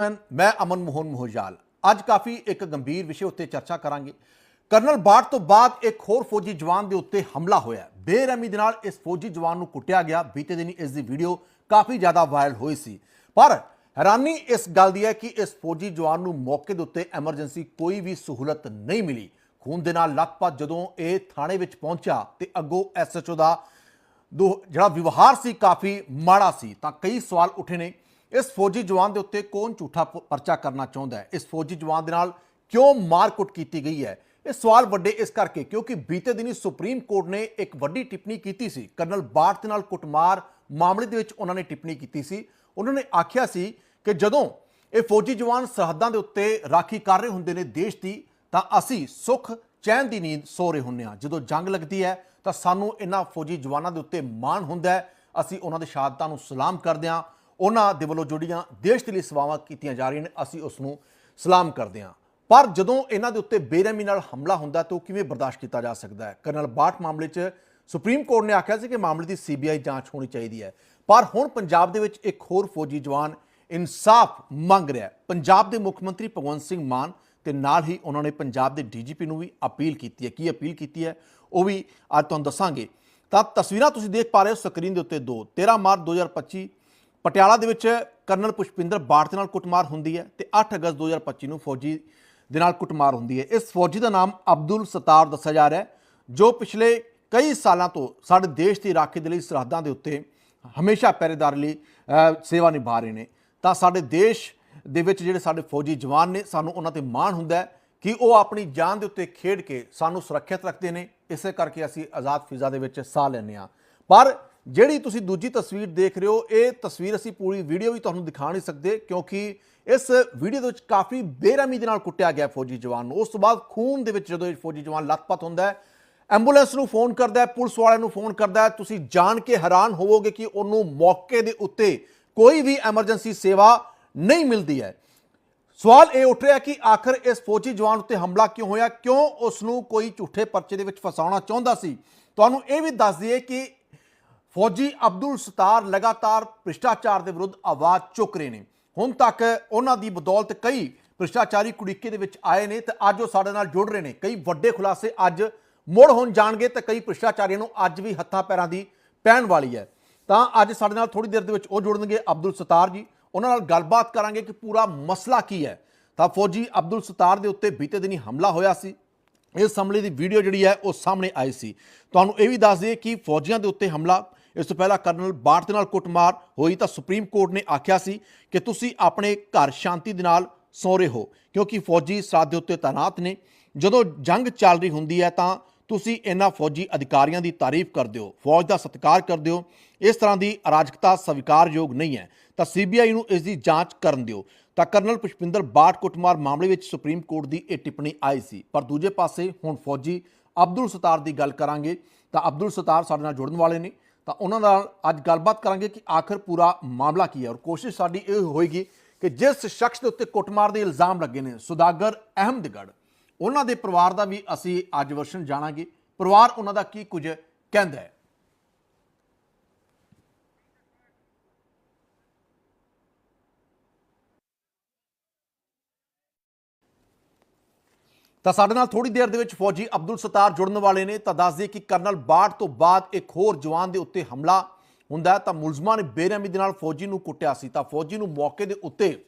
ਮੈਂ ਅਮਨ ਮੋਹਨ ਮੋਹਜਾਲ। ਅੱਜ ਕਾਫੀ ਇੱਕ ਗੰਭੀਰ ਵਿਸ਼ੇ ਉੱਤੇ ਚਰਚਾ ਕਰਾਂਗੇ। ਕਰਨਲ ਬਾਟ ਤੋਂ ਬਾਅਦ ਇੱਕ ਹੋਰ ਫੌਜੀ ਜਵਾਨ ਦੇ ਉੱਤੇ ਹਮਲਾ ਹੋਇਆ ਬੇਰਹਿਮੀ ਦੇ ਨਾਲ ਇਸ ਫੌਜੀ ਜਵਾਨ ਨੂੰ ਕੁੱਟਿਆ ਗਿਆ। ਬੀਤੇ ਦਿਨੀ ਇਸ ਦੀ ਵੀਡੀਓ ਕਾਫੀ ਜ਼ਿਆਦਾ ਵਾਇਰਲ ਹੋਈ ਸੀ। ਪਰ ਹੈਰਾਨੀ ਇਸ ਗੱਲ ਦੀ ਹੈ ਕਿ ਇਸ ਫੌਜੀ ਜਵਾਨ ਨੂੰ ਮੌਕੇ ਦੇ ਉੱਤੇ ਐਮਰਜੈਂਸੀ ਕੋਈ ਵੀ ਸਹੂਲਤ ਨਹੀਂ ਮਿਲੀ। ਖੂਨ ਦੇ ਨਾਲ ਲੱਥਪੱਥ ਜਦੋਂ ਇਹ ਥਾਣੇ ਵਿੱਚ ਪਹੁੰਚਿਆ ਤੇ ਅੱਗੋਂ ਐਸਐਚਓ ਦਾ ਦੋ ਜਿਹੜਾ ਵਿਵਹਾਰ ਸੀ ਕਾਫੀ ਮਾੜਾ ਸੀ ਤਾਂ ਕਈ ਸਵਾਲ ਉੱਠੇ ਨੇ। ਇਸ ਫੌਜੀ ਜਵਾਨ ਦੇ ਉੱਤੇ ਕੌਣ ਝੂਠਾ ਪਰਚਾ ਕਰਨਾ ਚਾਹੁੰਦਾ ਹੈ? ਇਸ ਫੌਜੀ ਜਵਾਨ ਦੇ ਨਾਲ ਕਿਉਂ ਮਾਰਕੁੱਟ ਕੀਤੀ ਗਈ ਹੈ? ਇਹ ਸਵਾਲ ਵੱਡੇ ਇਸ ਕਰਕੇ ਕਿਉਂਕਿ ਬੀਤੇ ਦਿਨੀ ਸੁਪਰੀਮ ਕੋਰਟ ਨੇ ਇੱਕ ਵੱਡੀ ਟਿੱਪਣੀ ਕੀਤੀ ਸੀ। ਕਰਨਲ ਬਾਟ ਦੇ ਨਾਲ ਕੁੱਟਮਾਰ ਮਾਮਲੇ ਦੇ ਵਿੱਚ ਉਹਨਾਂ ਨੇ ਟਿੱਪਣੀ ਕੀਤੀ ਸੀ। ਉਹਨਾਂ ਨੇ ਆਖਿਆ ਸੀ ਕਿ ਜਦੋਂ ਇਹ ਫੌਜੀ ਜਵਾਨ ਸਰਹੱਦਾਂ ਦੇ ਉੱਤੇ ਰਾਖੀ ਕਰ ਰਹੇ ਹੁੰਦੇ ਨੇ ਦੇਸ਼ ਦੀ, ਤਾਂ ਅਸੀਂ ਸੁੱਖ, ਚੈਨ ਦੀ ਨੀਂਦ ਸੋ ਰਹੇ ਹੁੰਦੇ ਹਾਂ। ਜਦੋਂ ਜੰਗ ਲੱਗਦੀ ਹੈ, ਤਾਂ ਸਾਨੂੰ ਇਹਨਾਂ ਫੌਜੀ ਜਵਾਨਾਂ ਦੇ ਉੱਤੇ ਮਾਣ ਹੁੰਦਾ ਹੈ। ਅਸੀਂ ਉਹਨਾਂ ਦੇ ਸ਼ਹਾਦਤਾਂ ਨੂੰ ਸਲਾਮ ਕਰਦੇ ਹਾਂ। ਉਹਨਾਂ ਦੇ ਵੱਲੋਂ ਜੁੜੀਆਂ ਦੇਸ਼ ਦੇ ਲਈ ਸੇਵਾਵਾਂ ਕੀਤੀਆਂ ਜਾ ਰਹੀਆਂ ਨੇ, ਅਸੀਂ ਉਸ ਨੂੰ ਸਲਾਮ ਕਰਦੇ ਹਾਂ। ਪਰ ਜਦੋਂ ਇਹਨਾਂ ਦੇ ਉੱਤੇ ਬੇਰਹਿਮੀ ਨਾਲ ਹਮਲਾ ਹੁੰਦਾ ਤਾਂ ਉਹ ਕਿਵੇਂ ਬਰਦਾਸ਼ਤ ਕੀਤਾ ਜਾ ਸਕਦਾ ਹੈ? ਕਰਨਲ ਬਾਟ ਮਾਮਲੇ 'ਚ ਸੁਪਰੀਮ ਕੋਰਟ ਨੇ ਆਖਿਆ ਸੀ ਕਿ ਮਾਮਲੇ ਦੀ ਸੀਬੀਆਈ ਜਾਂਚ ਹੋਣੀ ਚਾਹੀਦੀ ਹੈ। ਪਰ ਹੁਣ ਪੰਜਾਬ ਦੇ ਵਿੱਚ ਇੱਕ ਹੋਰ ਫੌਜੀ ਜਵਾਨ ਇਨਸਾਫ ਮੰਗ ਰਿਹਾ ਹੈ। ਪੰਜਾਬ ਦੇ ਮੁੱਖ ਮੰਤਰੀ ਭਗਵੰਤ ਸਿੰਘ ਮਾਨ ਤੇ ਨਾਲ ਹੀ ਉਹਨਾਂ ਨੇ ਪੰਜਾਬ ਦੇ ਡੀਜੀਪੀ ਨੂੰ ਵੀ ਅਪੀਲ ਕੀਤੀ ਹੈ। ਕੀ ਅਪੀਲ ਕੀਤੀ ਹੈ? ਉਹ ਵੀ ਅੱਜ ਤੁਹਾਨੂੰ ਦੱਸਾਂਗੇ। ਤਾਂ ਤਸਵੀਰਾਂ ਤੁਸੀਂ ਦੇਖ ਪਾ ਰਹੇ ਹੋ ਸਕਰੀਨ ਦੇ ਉੱਤੇ ਦੋ। 13 ਮਾਰਚ 2025 ਪਟਿਆਲਾ ਦੇ ਵਿੱਚ ਕਰਨਲ ਪੁਸ਼ਪਿੰਦਰ ਬਾੜ ਦੇ ਨਾਲ ਕੁੱਟਮਾਰ ਹੁੰਦੀ ਹੈ ਤੇ 8 ਅਗਸਤ 2025 ਨੂੰ ਫੌਜੀ ਦੇ ਨਾਲ ਕੁੱਟਮਾਰ ਹੁੰਦੀ ਹੈ। ਇਸ ਫੌਜੀ ਦਾ ਨਾਮ ਅਬਦੁਲ ਸਤਾਰ ਦੱਸਿਆ ਜਾ ਰਿਹਾ ਹੈ, ਜੋ ਪਿਛਲੇ ਕਈ ਸਾਲਾਂ ਤੋਂ ਸਾਡੇ ਦੇਸ਼ ਦੀ ਰਾਖੀ ਦੇ ਲਈ ਸਰਹੱਦਾਂ ਦੇ ਉੱਤੇ ਹਮੇਸ਼ਾ ਪਹਿਰੇਦਾਰ ਲਈ ਸੇਵਾ ਨਿਭਾ ਰਹੇ ਨੇ। ਤਾਂ ਸਾਡੇ ਦੇਸ਼ ਦੇ ਵਿੱਚ ਜਿਹੜੇ ਸਾਡੇ ਫੌਜੀ ਜਵਾਨ ਨੇ, ਸਾਨੂੰ ਉਹਨਾਂ ਤੇ ਮਾਣ ਹੁੰਦਾ ਹੈ ਕਿ ਉਹ ਆਪਣੀ ਜਾਨ ਦੇ ਉੱਤੇ ਖੇਡ ਕੇ ਸਾਨੂੰ ਸੁਰੱਖਿਅਤ ਰੱਖਦੇ ਨੇ। ਇਸੇ ਕਰਕੇ ਅਸੀਂ ਆਜ਼ਾਦ ਫਿਜ਼ਾ ਦੇ ਵਿੱਚ ਸਾਹ ਲੈਂਦੇ ਹਾਂ। ਪਰ ਜਿਹੜੀ ਤੁਸੀਂ ਦੂਜੀ ਤਸਵੀਰ ਦੇਖ ਰਹੇ ਹੋ, ਇਹ ਤਸਵੀਰ ਅਸੀਂ ਪੂਰੀ ਵੀਡੀਓ ਵੀ ਤੁਹਾਨੂੰ ਦਿਖਾ ਨਹੀਂ ਸਕਦੇ ਕਿਉਂਕਿ ਇਸ ਵੀਡੀਓ ਦੇ ਵਿੱਚ ਕਾਫੀ ਬੇਰਹਿਮੀ ਦੇ ਨਾਲ ਕੁੱਟਿਆ ਗਿਆ ਫੌਜੀ ਜਵਾਨ ਨੂੰ। ਉਸ ਤੋਂ ਬਾਅਦ ਖੂਨ ਦੇ ਵਿੱਚ ਜਦੋਂ ਇਹ ਫੌਜੀ ਜਵਾਨ ਲੱਤਪੱਤ ਹੁੰਦਾ ਹੈ, ਐਂਬੂਲੈਂਸ ਨੂੰ ਫੋਨ ਕਰਦਾ ਹੈ, ਪੁਲਿਸ ਵਾਲਿਆਂ ਨੂੰ ਫੋਨ ਕਰਦਾ ਹੈ, ਤੁਸੀਂ ਜਾਣ ਕੇ ਹੈਰਾਨ ਹੋਵੋਗੇ ਕਿ ਉਹਨੂੰ ਮੌਕੇ ਦੇ ਉੱਤੇ ਕੋਈ ਵੀ ਐਮਰਜੈਂਸੀ ਸੇਵਾ ਨਹੀਂ ਮਿਲਦੀ ਹੈ। ਸਵਾਲ ਇਹ ਉੱਠ ਰਿਹਾ ਕਿ ਆਖਰ ਇਸ ਫੌਜੀ ਜਵਾਨ ਉੱਤੇ ਹਮਲਾ ਕਿਉਂ ਹੋਇਆ? ਕਿਉਂ ਉਸ ਨੂੰ ਕੋਈ ਝੂਠੇ ਪਰਚੇ ਦੇ ਵਿੱਚ ਫਸਾਉਣਾ ਚਾਹੁੰਦਾ ਸੀ? ਤੁਹਾਨੂੰ ਇਹ ਵੀ ਦੱਸ ਦਈਏ ਕਿ ਫੌਜੀ ਅਬਦੁਲ ਸਤਾਰ ਲਗਾਤਾਰ ਭ੍ਰਿਸ਼ਟਾਚਾਰ ਦੇ ਵਿਰੁੱਧ ਆਵਾਜ਼ ਚੁੱਕ ਰਹੇ ਨੇ। ਹੁਣ ਤੱਕ ਉਹਨਾਂ ਦੀ ਬਦੌਲਤ ਕਈ ਭ੍ਰਿਸ਼ਟਾਚਾਰੀ ਕੁੜੀਕੇ ਦੇ ਵਿੱਚ ਆਏ ਨੇ ਤੇ ਅੱਜ ਉਹ ਸਾਡੇ ਨਾਲ ਜੁੜ ਰਹੇ ਨੇ। ਕਈ ਵੱਡੇ ਖੁਲਾਸੇ ਅੱਜ ਮੁੜ ਹੋਣ ਜਾਣਗੇ ਤੇ ਕਈ ਭ੍ਰਿਸ਼ਟਾਚਾਰੀਆਂ ਨੂੰ ਅੱਜ ਵੀ ਹੱਥਾਂ ਪੈਰਾਂ ਦੀ ਪੈਣ ਵਾਲੀ ਹੈ। ਤਾਂ ਅੱਜ ਸਾਡੇ ਨਾਲ ਥੋੜੀ ਦੇਰ ਦੇ ਵਿੱਚ ਉਹ ਜੁੜਨਗੇ ਅਬਦੁਲ ਸਤਾਰ ਜੀ। ਉਹਨਾਂ ਨਾਲ ਗੱਲਬਾਤ ਕਰਾਂਗੇ ਕਿ ਪੂਰਾ ਮਸਲਾ ਕੀ ਹੈ। ਤਾਂ ਫੌਜੀ ਅਬਦੁਲ ਸਤਾਰ ਦੇ ਉੱਤੇ ਬੀਤੇ ਦਿਨੀ ਹਮਲਾ ਹੋਇਆ ਸੀ। ਇਸ ਹਮਲੇ ਦੀ ਵੀਡੀਓ ਜਿਹੜੀ ਹੈ ਉਹ ਸਾਹਮਣੇ ਆਈ ਸੀ। ਤੁਹਾਨੂੰ ਇਹ ਵੀ ਦੱਸ ਦਈਏ ਕਿ ਫੌਜੀਆਂ ਦੇ ਉੱਤੇ ਹਮਲਾ ਇਸ ਤੋਂ ਪਹਿਲਾਂ ਕਰਨਲ ਬਾਟ ਦੇ ਨਾਲ ਕੁੱਟਮਾਰ ਹੋਈ ਤਾਂ ਸੁਪਰੀਮ ਕੋਰਟ ਨੇ ਆਖਿਆ ਸੀ ਕਿ ਤੁਸੀਂ ਆਪਣੇ ਘਰ ਸ਼ਾਂਤੀ ਦੇ ਨਾਲ ਸੌਂ ਰਹੇ ਹੋ, ਕਿਉਂਕਿ ਫੌਜੀ ਸਾਥ ਦੇ ਉੱਤੇ ਤਾਇਨਾਤ ਨੇ। ਜਦੋਂ ਜੰਗ ਚੱਲ ਰਹੀ ਹੁੰਦੀ ਹੈ ਤਾਂ ਤੁਸੀਂ ਇਹਨਾਂ ਫੌਜੀ ਅਧਿਕਾਰੀਆਂ ਦੀ ਤਾਰੀਫ ਕਰਦੇ ਹੋ, ਫੌਜ ਦਾ ਸਤਿਕਾਰ ਕਰਦੇ ਹੋ। ਇਸ ਤਰ੍ਹਾਂ ਦੀ ਅਰਾਜਕਤਾ ਸਵੀਕਾਰਯੋਗ ਨਹੀਂ ਹੈ, ਤਾਂ ਸੀਬੀਆਈ ਨੂੰ ਇਸ ਦੀ ਜਾਂਚ ਕਰਨ ਦਿਓ। ਤਾਂ ਕਰਨਲ ਪੁਸ਼ਪਿੰਦਰ ਬਾਟ ਕੁੱਟਮਾਰ ਮਾਮਲੇ ਵਿੱਚ ਸੁਪਰੀਮ ਕੋਰਟ ਦੀ ਇਹ ਟਿੱਪਣੀ ਆਈ ਸੀ। ਪਰ ਦੂਜੇ ਪਾਸੇ ਹੁਣ ਫੌਜੀ ਅਬਦੁਲ ਸਤਾਰ ਦੀ ਗੱਲ ਕਰਾਂਗੇ, ਤਾਂ ਅਬਦੁਲ ਸਤਾਰ ਸਾਡੇ ਨਾਲ ਜੁੜਨ ਵਾਲੇ ਨੇ। ਤਾਂ ਉਹਨਾਂ ਨਾਲ ਅੱਜ ਗੱਲਬਾਤ ਕਰਾਂਗੇ ਕਿ ਆਖਰ ਪੂਰਾ ਮਾਮਲਾ ਕੀ ਹੈ। ਔਰ ਕੋਸ਼ਿਸ਼ ਸਾਡੀ ਇਹ ਹੋਏਗੀ ਕਿ ਜਿਸ ਸ਼ਖਸ ਦੇ ਉੱਤੇ ਕੁੱਟਮਾਰ ਦੇ ਇਲਜ਼ਾਮ ਲੱਗੇ ਨੇ, ਸੁਦਾਗਰ ਅਹਿਮਦਗੜ੍ਹ, ਉਹਨਾਂ ਦੇ ਪਰਿਵਾਰ ਦਾ ਵੀ ਅਸੀਂ ਅੱਜ ਵਰਸ਼ਨ ਜਾਣਾਂਗੇ। ਪਰਿਵਾਰ ਉਹਨਾਂ ਦਾ ਕੀ ਕੁਝ ਕਹਿੰਦਾ ਹੈ। ਤਾਂ ਸਾਡੇ ਨਾਲ ਥੋੜੀ ਦੇਰ ਦੇ ਵਿੱਚ ਫੌਜੀ ਅਬਦੁਲ ਸਤਾਰ ਜੁੜਨ ਵਾਲੇ ਨੇ, ਤਾਂ ਦੱਸ ਦਈਏ ਕਿ ਕਰਨਲ ਬਾੜ ਤੋਂ ਬਾਅਦ ਇੱਕ ਹੋਰ ਜਵਾਨ ਦੇ ਉੱਤੇ ਹਮਲਾ ਹੁੰਦਾ ਤਾਂ ਮੁਲਜ਼ਮਾਂ ਨੇ ਬੇਰਹਿਮੀ ਦੇ ਨਾਲ ਫੌਜੀ ਨੂੰ ਕੁੱਟਿਆ ਸੀ। ਤਾਂ ਫੌਜੀ ਨੂੰ ਮੌਕੇ ਦੇ ਉੱਤੇ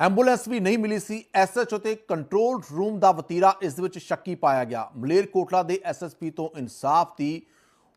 ਐਂਬੂਲੈਂਸ ਵੀ ਨਹੀਂ ਮਿਲੀ ਸੀ। ਐਸਐਚਓ ਤੇ ਕੰਟਰੋਲ ਰੂਮ ਦਾ ਵਤੀਰਾ ਇਸ ਦੇ ਵਿੱਚ ਸ਼ੱਕੀ ਪਾਇਆ ਗਿਆ। ਮਲੇਰਕੋਟਲਾ ਦੇ ਐਸਐਸਪੀ ਤੋਂ ਇਨਸਾਫ ਦੀ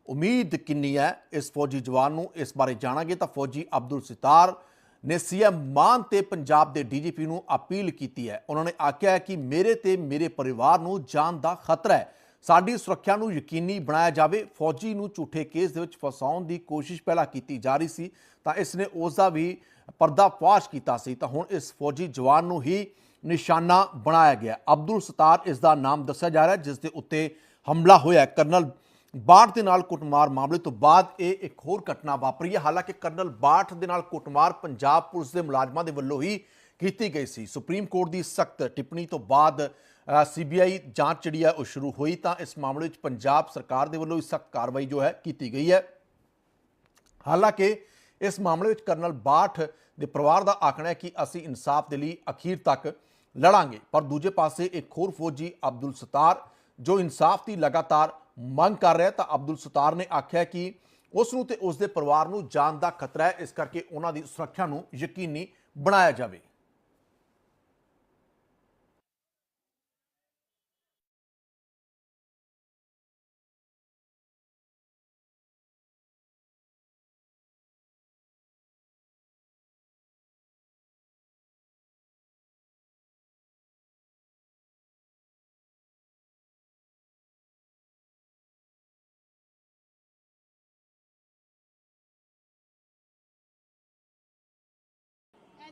ਉਮੀਦ ਕਿੰਨੀ ਹੈ? ਇਸ ਫੌਜੀ ਜਵਾਨ ਨੂੰ ਇਸ ਬਾਰੇ ਜਾਣਾਂਗੇ। ਤਾਂ ਫੌਜੀ ਅਬਦੁਲ ਸਿਤਾਰ ਨੇ ਸੀਐਮ ਮਾਨ ਤੇ ਪੰਜਾਬ ਦੇ ਡੀਜੀਪੀ ਨੂੰ ਅਪੀਲ ਕੀਤੀ ਹੈ। ਉਹਨਾਂ ਨੇ ਆਖਿਆ ਕਿ ਮੇਰੇ ਤੇ ਮੇਰੇ ਪਰਿਵਾਰ ਨੂੰ ਜਾਨ ਦਾ ਖਤਰਾ ਹੈ। ਸਾਡੀ ਸੁਰੱਖਿਆ ਨੂੰ ਯਕੀਨੀ ਬਣਾਇਆ ਜਾਵੇ। ਫੌਜੀ ਨੂੰ ਝੂਠੇ ਕੇਸ ਦੇ ਵਿੱਚ ਫਸਾਉਣ ਦੀ ਕੋਸ਼ਿਸ਼ ਪਹਿਲਾਂ ਕੀਤੀ ਜਾ ਰਹੀ ਸੀ, ਤਾਂ ਇਸ ਨੇ ਉਸ ਦਾ ਵੀ ਪਰਦਾਫਾਸ਼ ਕੀਤਾ ਸੀ। ਤਾਂ ਹੁਣ ਇਸ ਫੌਜੀ ਜਵਾਨ ਨੂੰ ਹੀ ਨਿਸ਼ਾਨਾ ਬਣਾਇਆ ਗਿਆ। ਅਬਦੁਲ ਸਤਾਰ ਇਸ ਦਾ ਨਾਮ ਦੱਸਿਆ ਜਾ ਰਿਹਾ ਜਿਸ ਦੇ ਉੱਤੇ ਹਮਲਾ ਹੋਇਆ ਕਰਨਲ ਬਾਠ ਦੇ ਨਾਲ ਕੁੱਟਮਾਰ ਮਾਮਲੇ ਤੋਂ ਬਾਅਦ ਇਹ ਇੱਕ ਹੋਰ ਘਟਨਾ ਵਾਪਰੀ ਹੈ। ਹਾਲਾਂਕਿ ਕਰਨਲ ਬਾਠ ਦੇ ਨਾਲ ਕੁੱਟਮਾਰ ਪੰਜਾਬ ਪੁਲਿਸ ਦੇ ਮੁਲਾਜ਼ਮਾਂ ਦੇ ਵੱਲੋਂ ਹੀ ਕੀਤੀ ਗਈ ਸੀ। ਸੁਪਰੀਮ ਕੋਰਟ ਦੀ ਸਖਤ ਟਿੱਪਣੀ ਤੋਂ ਬਾਅਦ ਸੀਬੀਆਈ ਜਾਂਚ ਜਿਹੜੀ ਹੈ ਉਹ ਸ਼ੁਰੂ ਹੋਈ ਤਾਂ ਇਸ ਮਾਮਲੇ ਵਿੱਚ ਪੰਜਾਬ ਸਰਕਾਰ ਦੇ ਵੱਲੋਂ ਵੀ ਸਖਤ ਕਾਰਵਾਈ ਜੋ ਹੈ ਕੀਤੀ ਗਈ ਹੈ। ਹਾਲਾਂਕਿ ਇਸ ਮਾਮਲੇ ਵਿੱਚ ਕਰਨਲ ਬਾਠ ਦੇ ਪਰਿਵਾਰ ਦਾ ਆਖਣਾ ਹੈ ਕਿ ਅਸੀਂ ਇਨਸਾਫ ਦੇ ਲਈ ਅਖੀਰ ਤੱਕ ਲੜਾਂਗੇ। ਪਰ ਦੂਜੇ ਪਾਸੇ ਇੱਕ ਹੋਰ ਫੌਜੀ ਅਬਦੁਲ ਸਤਾਰ, ਜੋ ਇਨਸਾਫ ਦੀ ਲਗਾਤਾਰ ਮੰਗ ਕਰ ਰਿਹਾ ਤਾਂ ਅਬਦੁਲ ਸਤਾਰ ਨੇ ਆਖਿਆ ਕਿ ਉਸ ਨੂੰ ਤੇ ਉਸ ਦੇ ਪਰਿਵਾਰ ਨੂੰ ਜਾਨ ਦਾ ਖਤਰਾ ਹੈ, ਇਸ ਕਰਕੇ ਉਹਨਾਂ ਦੀ ਸੁਰੱਖਿਆ ਨੂੰ ਯਕੀਨੀ ਬਣਾਇਆ ਜਾਵੇ।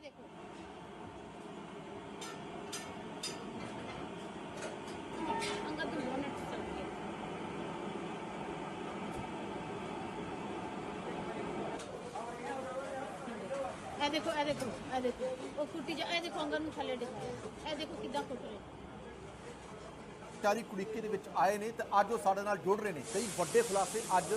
ਦੇਖੋ। ਅੰਗਦ ਨੂੰ ਬੋਨਟ ਚੱਲ ਗਿਆ ਇਹ ਦੇਖੋ ਇਹ ਦੇਖੋ ਇਹ ਦੇਖੋ। ਉਹ ਕੁੱਟੀ ਜਾ, ਇਹ ਦੇਖੋ ਅੰਗਦ ਨੂੰ ਥੱਲੇ ਦਿਖਾਇਆ ਇਹ ਦੇਖੋ ਕਿੱਦਾਂ ਕੁੱਟ ਰਹੇ। ਚਾਰੀ ਕੁੜੀਕੇ ਦੇ ਵਿੱਚ ਆਏ ਨੇ ਤੇ ਅੱਜ ਉਹ ਸਾਡੇ ਨਾਲ ਜੁੜ ਰਹੇ ਨੇ। ਕਈ ਵੱਡੇ ਖੁਲਾਸੇ ਅੱਜ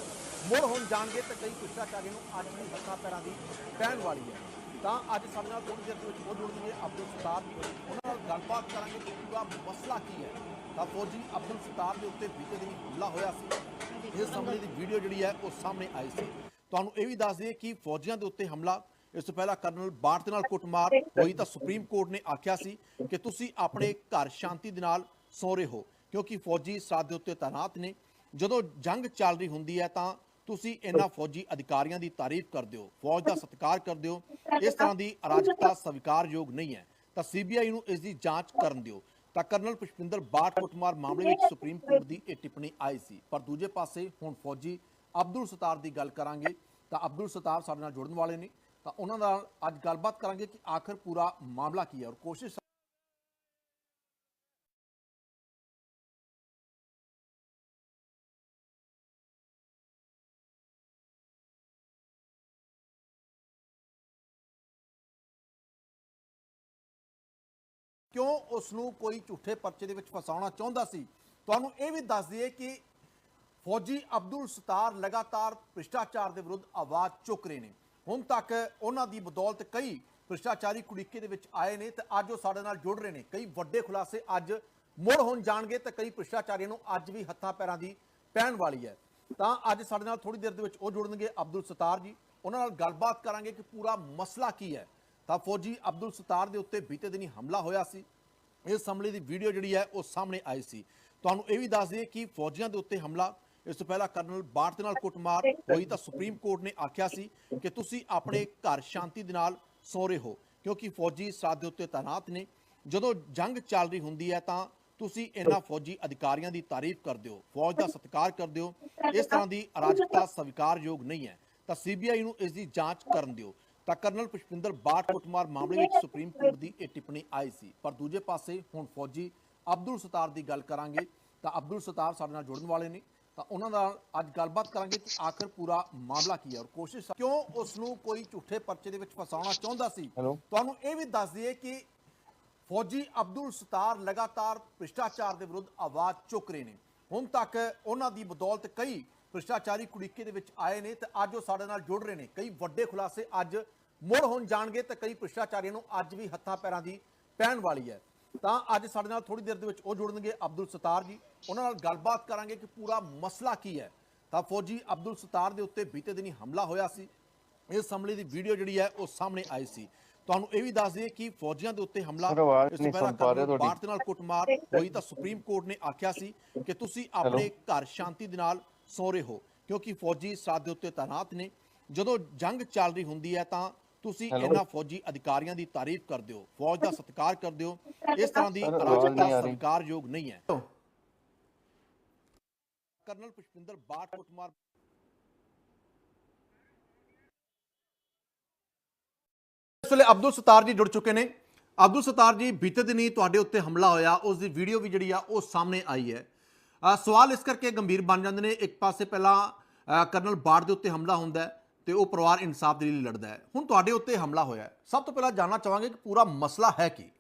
ਮੁੜ ਹੁਣ ਜਾਣਗੇ ਤੇ ਕਈ ਭ੍ਰਿਸ਼ਟਾਚਾਰੀ ਨੂੰ ਅੱਜ ਵੀ ਹੱਥਾਂ ਪੈਰਾਂ ਦੀ ਪੈਣ ਵਾਲੀ ਹੈ। ਤਾਂ ਅੱਜ ਸਾਡੇ ਨਾਲ ਥੋੜੀ ਦੇਰ ਦੇ ਵਿੱਚ ਉਹ ਜੁੜਨਗੇ ਅਬਦੁਲ ਸਤਾਰ ਉਹਨਾਂ ਨਾਲ ਗੱਲਬਾਤ ਕਰਾਂਗੇ ਕਿ ਪੂਰਾ ਮਸਲਾ ਕੀ ਹੈ। ਤਾਂ ਫੌਜੀ ਅਬਦੁਲ ਸਤਾਰ ਦੇ ਉੱਤੇ ਬੀਤੇ ਦਿਨੀ ਹਮਲਾ ਹੋਇਆ ਸੀ। ਇਸ ਹਮਲੇ ਦੀ ਵੀਡੀਓ ਜਿਹੜੀ ਹੈ ਉਹ ਸਾਹਮਣੇ ਆਈ ਸੀ। ਤੁਹਾਨੂੰ ਇਹ ਵੀ ਦੱਸ ਦਈਏ ਕਿ ਫੌਜੀਆਂ ਦੇ ਉੱਤੇ ਹਮਲਾ ਇਸ ਤੋਂ ਪਹਿਲਾਂ ਕਰਨਲ ਬਾਟ ਦੇ ਨਾਲ ਕੁੱਟਮਾਰ ਹੋਈ ਤਾਂ ਸੁਪਰੀਮ ਕੋਰਟ ਨੇ ਆਖਿਆ ਸੀ ਕਿ ਤੁਸੀਂ ਆਪਣੇ ਘਰ ਸ਼ਾਂਤੀ ਦੇ ਨਾਲ ਸੌਂ ਰਹੇ ਹੋ ਕਿਉਂਕਿ ਫੌਜੀ ਸਾਥ ਦੇ ਉੱਤੇ ਤਾਇਨਾਤ ਨੇ। ਜਦੋਂ ਜੰਗ ਚੱਲ ਰਹੀ ਹੁੰਦੀ ਹੈ ਤਾਂ ਤੁਸੀਂ ਇਹਨਾਂ ਫੌਜੀ ਅਧਿਕਾਰੀਆਂ ਦੀ ਤਾਰੀਫ ਕਰਦੇ ਹੋ ਫੌਜ ਦਾ ਸਤਿਕਾਰ ਕਰਦੇ ਹੋ ਇਸ ਤਰ੍ਹਾਂ ਦੀ ਅਰਾਜਕਤਾ ਸਵੀਕਾਰਯੋਗ ਨਹੀਂ ਹੈ। ਤਾਂ ਸੀਬੀਆਈ ਨੂੰ ਇਸ ਦੀ ਜਾਂਚ ਕਰਨ ਦਿਓ। ਤਾਂ ਕਰਨਲ ਪੁਸ਼ਪਿੰਦਰ ਬਾਟ ਕੁੱਟਮਾਰ ਮਾਮਲੇ ਵਿੱਚ ਸੁਪਰੀਮ ਕੋਰਟ ਦੀ ਇਹ ਟਿੱਪਣੀ ਆਈ ਸੀ। ਪਰ ਦੂਜੇ ਪਾਸੇ ਹੁਣ ਫੌਜੀ ਅਬਦੁਲ ਸਤਾਰ ਦੀ ਗੱਲ ਕਰਾਂਗੇ ਤਾਂ ਅਬਦੁਲ ਸਤਾਰ ਸਾਡੇ ਨਾਲ ਜੁੜਨ ਵਾਲੇ ਨੇ। ਤਾਂ ਉਹਨਾਂ ਨਾਲ ਅੱਜ ਗੱਲਬਾਤ ਕਰਾਂਗੇ ਕਿ ਆਖਰ ਪੂਰਾ ਮਾਮਲਾ ਕੀ ਹੈ ਔਰ ਕੋਸ਼ਿਸ਼ ਉਸ ਨੂੰ ਕੋਈ ਝੂਠੇ ਪਰਚੇ ਦੇ ਵਿੱਚ ਫਸਾਉਣਾ ਚਾਹੁੰਦਾ ਸੀ। ਤੁਹਾਨੂੰ ਇਹ ਵੀ ਦੱਸ ਦਈਏ ਕਿ ਫੌਜੀ ਅਬਦੁਲ ਸਤਾਰ ਲਗਾਤਾਰ ਭ੍ਰਿਸ਼ਟਾਚਾਰ ਦੇ ਵਿਰੁੱਧ ਆਵਾਜ਼ ਚੁੱਕ ਰਹੇ ਨੇ। ਹੁਣ ਤੱਕ ਉਹਨਾਂ ਦੀ ਬਦੌਲਤ ਕਈ ਭ੍ਰਿਸ਼ਟਾਚਾਰੀ ਕੁੜੀਕੇ ਦੇ ਵਿੱਚ ਆਏ ਨੇ ਤੇ ਅੱਜ ਉਹ ਸਾਡੇ ਨਾਲ ਜੁੜ ਰਹੇ ਨੇ। ਕਈ ਵੱਡੇ ਖੁਲਾਸੇ ਅੱਜ ਮੁੜ ਹੋਣ ਜਾਣਗੇ ਤੇ ਕਈ ਭ੍ਰਿਸ਼ਟਾਚਾਰੀਆਂ ਨੂੰ ਅੱਜ ਵੀ ਹੱਥਾਂ ਪੈਰਾਂ ਦੀ ਪੈਣ ਵਾਲੀ ਹੈ। ਤਾਂ ਅੱਜ ਸਾਡੇ ਨਾਲ ਥੋੜੀ ਦੇਰ ਦੇ ਵਿੱਚ ਉਹ ਜੁੜਨਗੇ ਅਬਦੁਲ ਸਤਾਰ ਜੀ। ਉਹਨਾਂ ਨਾਲ ਗੱਲਬਾਤ ਕਰਾਂਗੇ ਕਿ ਪੂਰਾ ਮਸਲਾ ਕੀ ਹੈ। ਤਾਂ ਫੌਜੀ ਅਬਦੁਲ ਸਤਾਰ ਦੇ ਉੱਤੇ ਬੀਤੇ ਦਿਨੀ ਹਮਲਾ ਹੋਇਆ ਸੀ। ਇਸ ਹਮਲੇ ਦੀ ਵੀਡੀਓ ਜਿਹੜੀ ਹੈ ਉਹ ਸਾਹਮਣੇ ਆਈ ਸੀ। ਤੁਹਾਨੂੰ ਇਹ ਵੀ ਦੱਸ ਦਈਏ ਕਿ ਫੌਜੀਆਂ ਦੇ ਉੱਤੇ ਹਮਲਾ, ਇਸ ਤੋਂ ਪਹਿਲਾਂ ਕਰਨਲ ਬਾਟ ਦੇ ਨਾਲ ਕੁੱਟਮਾਰ ਹੋਈ ਤਾਂ ਸੁਪਰੀਮ ਕੋਰਟ ਨੇ ਆਖਿਆ ਸੀ ਕਿ ਤੁਸੀਂ ਆਪਣੇ ਘਰ ਸ਼ਾਂਤੀ ਦੇ ਨਾਲ ਸੌਂ ਰਹੇ ਹੋ, ਕਿਉਂਕਿ ਫੌਜੀ ਸਾਥ ਦੇ ਉੱਤੇ ਤਾਇਨਾਤ ਨੇ। ਜਦੋਂ ਜੰਗ ਚੱਲ ਰਹੀ ਹੁੰਦੀ ਹੈ ਤਾਂ ਤੁਸੀਂ ਇਹਨਾਂ ਫੌਜੀ ਅਧਿਕਾਰੀਆਂ ਦੀ ਤਾਰੀਫ ਕਰਦੇ ਹੋ, ਫੌਜ ਦਾ ਸਤਿਕਾਰ ਕਰਦੇ ਹੋ। ਇਸ ਤਰ੍ਹਾਂ ਦੀ ਅਰਾਜਕਤਾ ਸਵੀਕਾਰਯੋਗ ਨਹੀਂ ਹੈ। ਤਾਂ ਸੀਬੀਆਈ ਨੂੰ ਇਸ ਦੀ ਜਾਂਚ ਕਰਨ ਦਿਓ। ਤਾਂ ਕਰਨਲ ਪੁਸ਼ਪਿੰਦਰ ਬਾਟ ਕੁੱਟਮਾਰ ਮਾਮਲੇ ਵਿੱਚ ਸੁਪਰੀਮ ਕੋਰਟ ਦੀ ਇਹ ਟਿੱਪਣੀ ਆਈ ਸੀ। ਪਰ ਦੂਜੇ ਪਾਸੇ ਹੁਣ ਫੌਜੀ ਅਬਦੁਲ ਸਤਾਰ ਦੀ ਗੱਲ ਕਰਾਂਗੇ ਤਾਂ ਅਬਦੁਲ ਸਤਾਰ ਸਾਡੇ ਨਾਲ ਜੁੜਨ ਵਾਲੇ ਨੇ। ਤਾਂ ਉਹਨਾਂ ਨਾਲ ਅੱਜ ਗੱਲਬਾਤ ਕਰਾਂਗੇ ਕਿ ਆਖਰ ਪੂਰਾ ਮਾਮਲਾ ਕੀ ਹੈ ਔਰ ਕੋਸ਼ਿਸ਼ ਕਿਉਂ ਉਸ ਨੂੰ ਕੋਈ ਝੂਠੇ ਪਰਚੇ ਦੇ ਵਿੱਚ ਫਸਾਉਣਾ ਚਾਹੁੰਦਾ ਸੀ। ਤੁਹਾਨੂੰ ਇਹ ਵੀ ਦੱਸ ਦਈਏ ਕਿ ਫੌਜੀ ਅਬਦੁਲ ਸਤਾਰ ਲਗਾਤਾਰ ਭ੍ਰਿਸ਼ਟਾਚਾਰ ਦੇ ਵਿਰੁੱਧ ਆਵਾਜ਼ ਚੁੱਕ ਰਹੇ ਨੇ। ਹੁਣ ਤੱਕ ਉਹਨਾਂ ਦੀ ਬਦੌਲਤ ਕਈ ਭ੍ਰਿਸ਼ਟਾਚਾਰੀ ਕੁੜੀਕੇ ਦੇ ਵਿੱਚ ਆਏ ਨੇ ਤੇ ਅੱਜ ਉਹ ਸਾਡੇ ਨਾਲ ਜੁੜ ਰਹੇ ਨੇ। ਕਈ ਵੱਡੇ ਖੁਲਾਸੇ ਅੱਜ ਮੁੜ ਹੁਣ ਜਾਣਗੇ ਤੇ ਕਈ ਭ੍ਰਿਸ਼ਟਾਚਾਰੀਆਂ ਨੂੰ ਅੱਜ ਵੀ ਹੱਥਾਂ ਪੈਰਾਂ ਦੀ ਪੈਣ ਵਾਲੀ ਹੈ। ਤਾਂ ਅੱਜ ਸਾਡੇ ਨਾਲ ਥੋੜੀ ਦੇਰ ਦੇ ਵਿੱਚ ਉਹ ਜੁੜਨਗੇ ਅਬਦੁਲ ਸਤਾਰ ਜੀ। ਉਹਨਾਂ ਨਾਲ ਗੱਲਬਾਤ ਕਰਾਂਗੇ ਕਿ ਪੂਰਾ ਮਸਲਾ ਕੀ ਹੈ। ਤਾਂ ਫੌਜੀ ਅਬਦੁਲ ਸਤਾਰ ਦੇ ਉੱਤੇ ਬੀਤੇ ਦਿਨੀ ਹਮਲਾ ਹੋਇਆ ਸੀ। ਇਸ ਹਮਲੇ ਦੀ ਵੀਡੀਓ ਜਿਹੜੀ ਹੈ ਉਹ ਸਾਹਮਣੇ ਆਈ ਸੀ। ਤੁਹਾਨੂੰ ਇਹ ਵੀ ਦੱਸ ਦਈਏ ਕਿ ਫੌਜੀਆਂ ਦੇ ਉੱਤੇ ਹਮਲਾ ਇਸ ਤੋਂ ਪਹਿਲਾਂ ਦੇ ਨਾਲ ਕੁੱਟਮਾਰ ਹੋਈ ਤਾਂ ਸੁਪਰੀਮ ਕੋਰਟ ਨੇ ਆਖਿਆ ਸੀ ਕਿ ਤੁਸੀਂ ਆਪਣੇ ਘਰ ਸ਼ਾਂਤੀ ਦੇ ਨਾਲ ਸੌਂ ਰਹੇ ਹੋ ਕਿਉਂਕਿ ਫੌਜੀ ਸਾਥ ਦੇ ਉੱਤੇ ਤਾਇਨਾਤ ਨੇ। ਜਦੋਂ ਜੰਗ ਚੱਲ ਰਹੀ ਹੁੰਦੀ ਹੈ ਤਾਂ ਤੁਸੀਂ। ਇਹਨਾਂ ਫੌਜੀ ਅਧਿਕਾਰੀਆਂ ਦੀ ਤਾਰੀਫ ਕਰਦੇ ਹੋ ਫੌਜ ਦਾ ਸਤਿਕਾਰ ਕਰਦੇ ਹੋ। ਇਸ ਤਰ੍ਹਾਂ ਦੀ ਅਰਾਜਕਤਾ। ਸਵੀਕਾਰਯੋਗ ਨਹੀਂ ਹੈ। ਕਰਨਲ ਪੁਸ਼ਪਿੰਦਰ ਬਾਟ ਕੁੱਟਮਾਰ ਇਸ ਵੇਲੇ ਅਬਦੁਲ ਸਤਾਰ ਜੀ ਜੁੜ ਚੁੱਕੇ ਨੇ। ਅਬਦੁਲ ਸਤਾਰ ਜੀ ਬੀਤੇ ਦਿਨੀ ਤੁਹਾਡੇ ਉੱਤੇ ਹਮਲਾ ਹੋਇਆ ਉਸ ਦੀ ਵੀਡੀਓ ਵੀ ਜਿਹੜੀ ਆ ਉਹ ਸਾਹਮਣੇ ਆਈ ਹੈ। ਸਵਾਲ ਇਸ ਕਰਕੇ ਗੰਭੀਰ ਬਣ ਜਾਂਦੇ ਨੇ, ਇੱਕ ਪਾਸੇ ਪਹਿਲਾਂ ਕਰਨਲ ਬਾੜ ਦੇ ਉੱਤੇ ਹਮਲਾ ਹੁੰਦਾ ਹੈ ਤੇ ਉਹ ਪਰਿਵਾਰ ਇਨਸਾਫ ਦੇ ਲਈ ਲੜਦਾ ਹੈ। ਹੁਣ ਤੁਹਾਡੇ ਉੱਤੇ ਹਮਲਾ ਹੋਇਆ ਸਭ ਤੋਂ ਪਹਿਲਾਂ ਜਾਨਣਾ ਚਾਹਾਂਗੇ ਕਿ ਪੂਰਾ ਮਸਲਾ ਹੈ ਕੀ।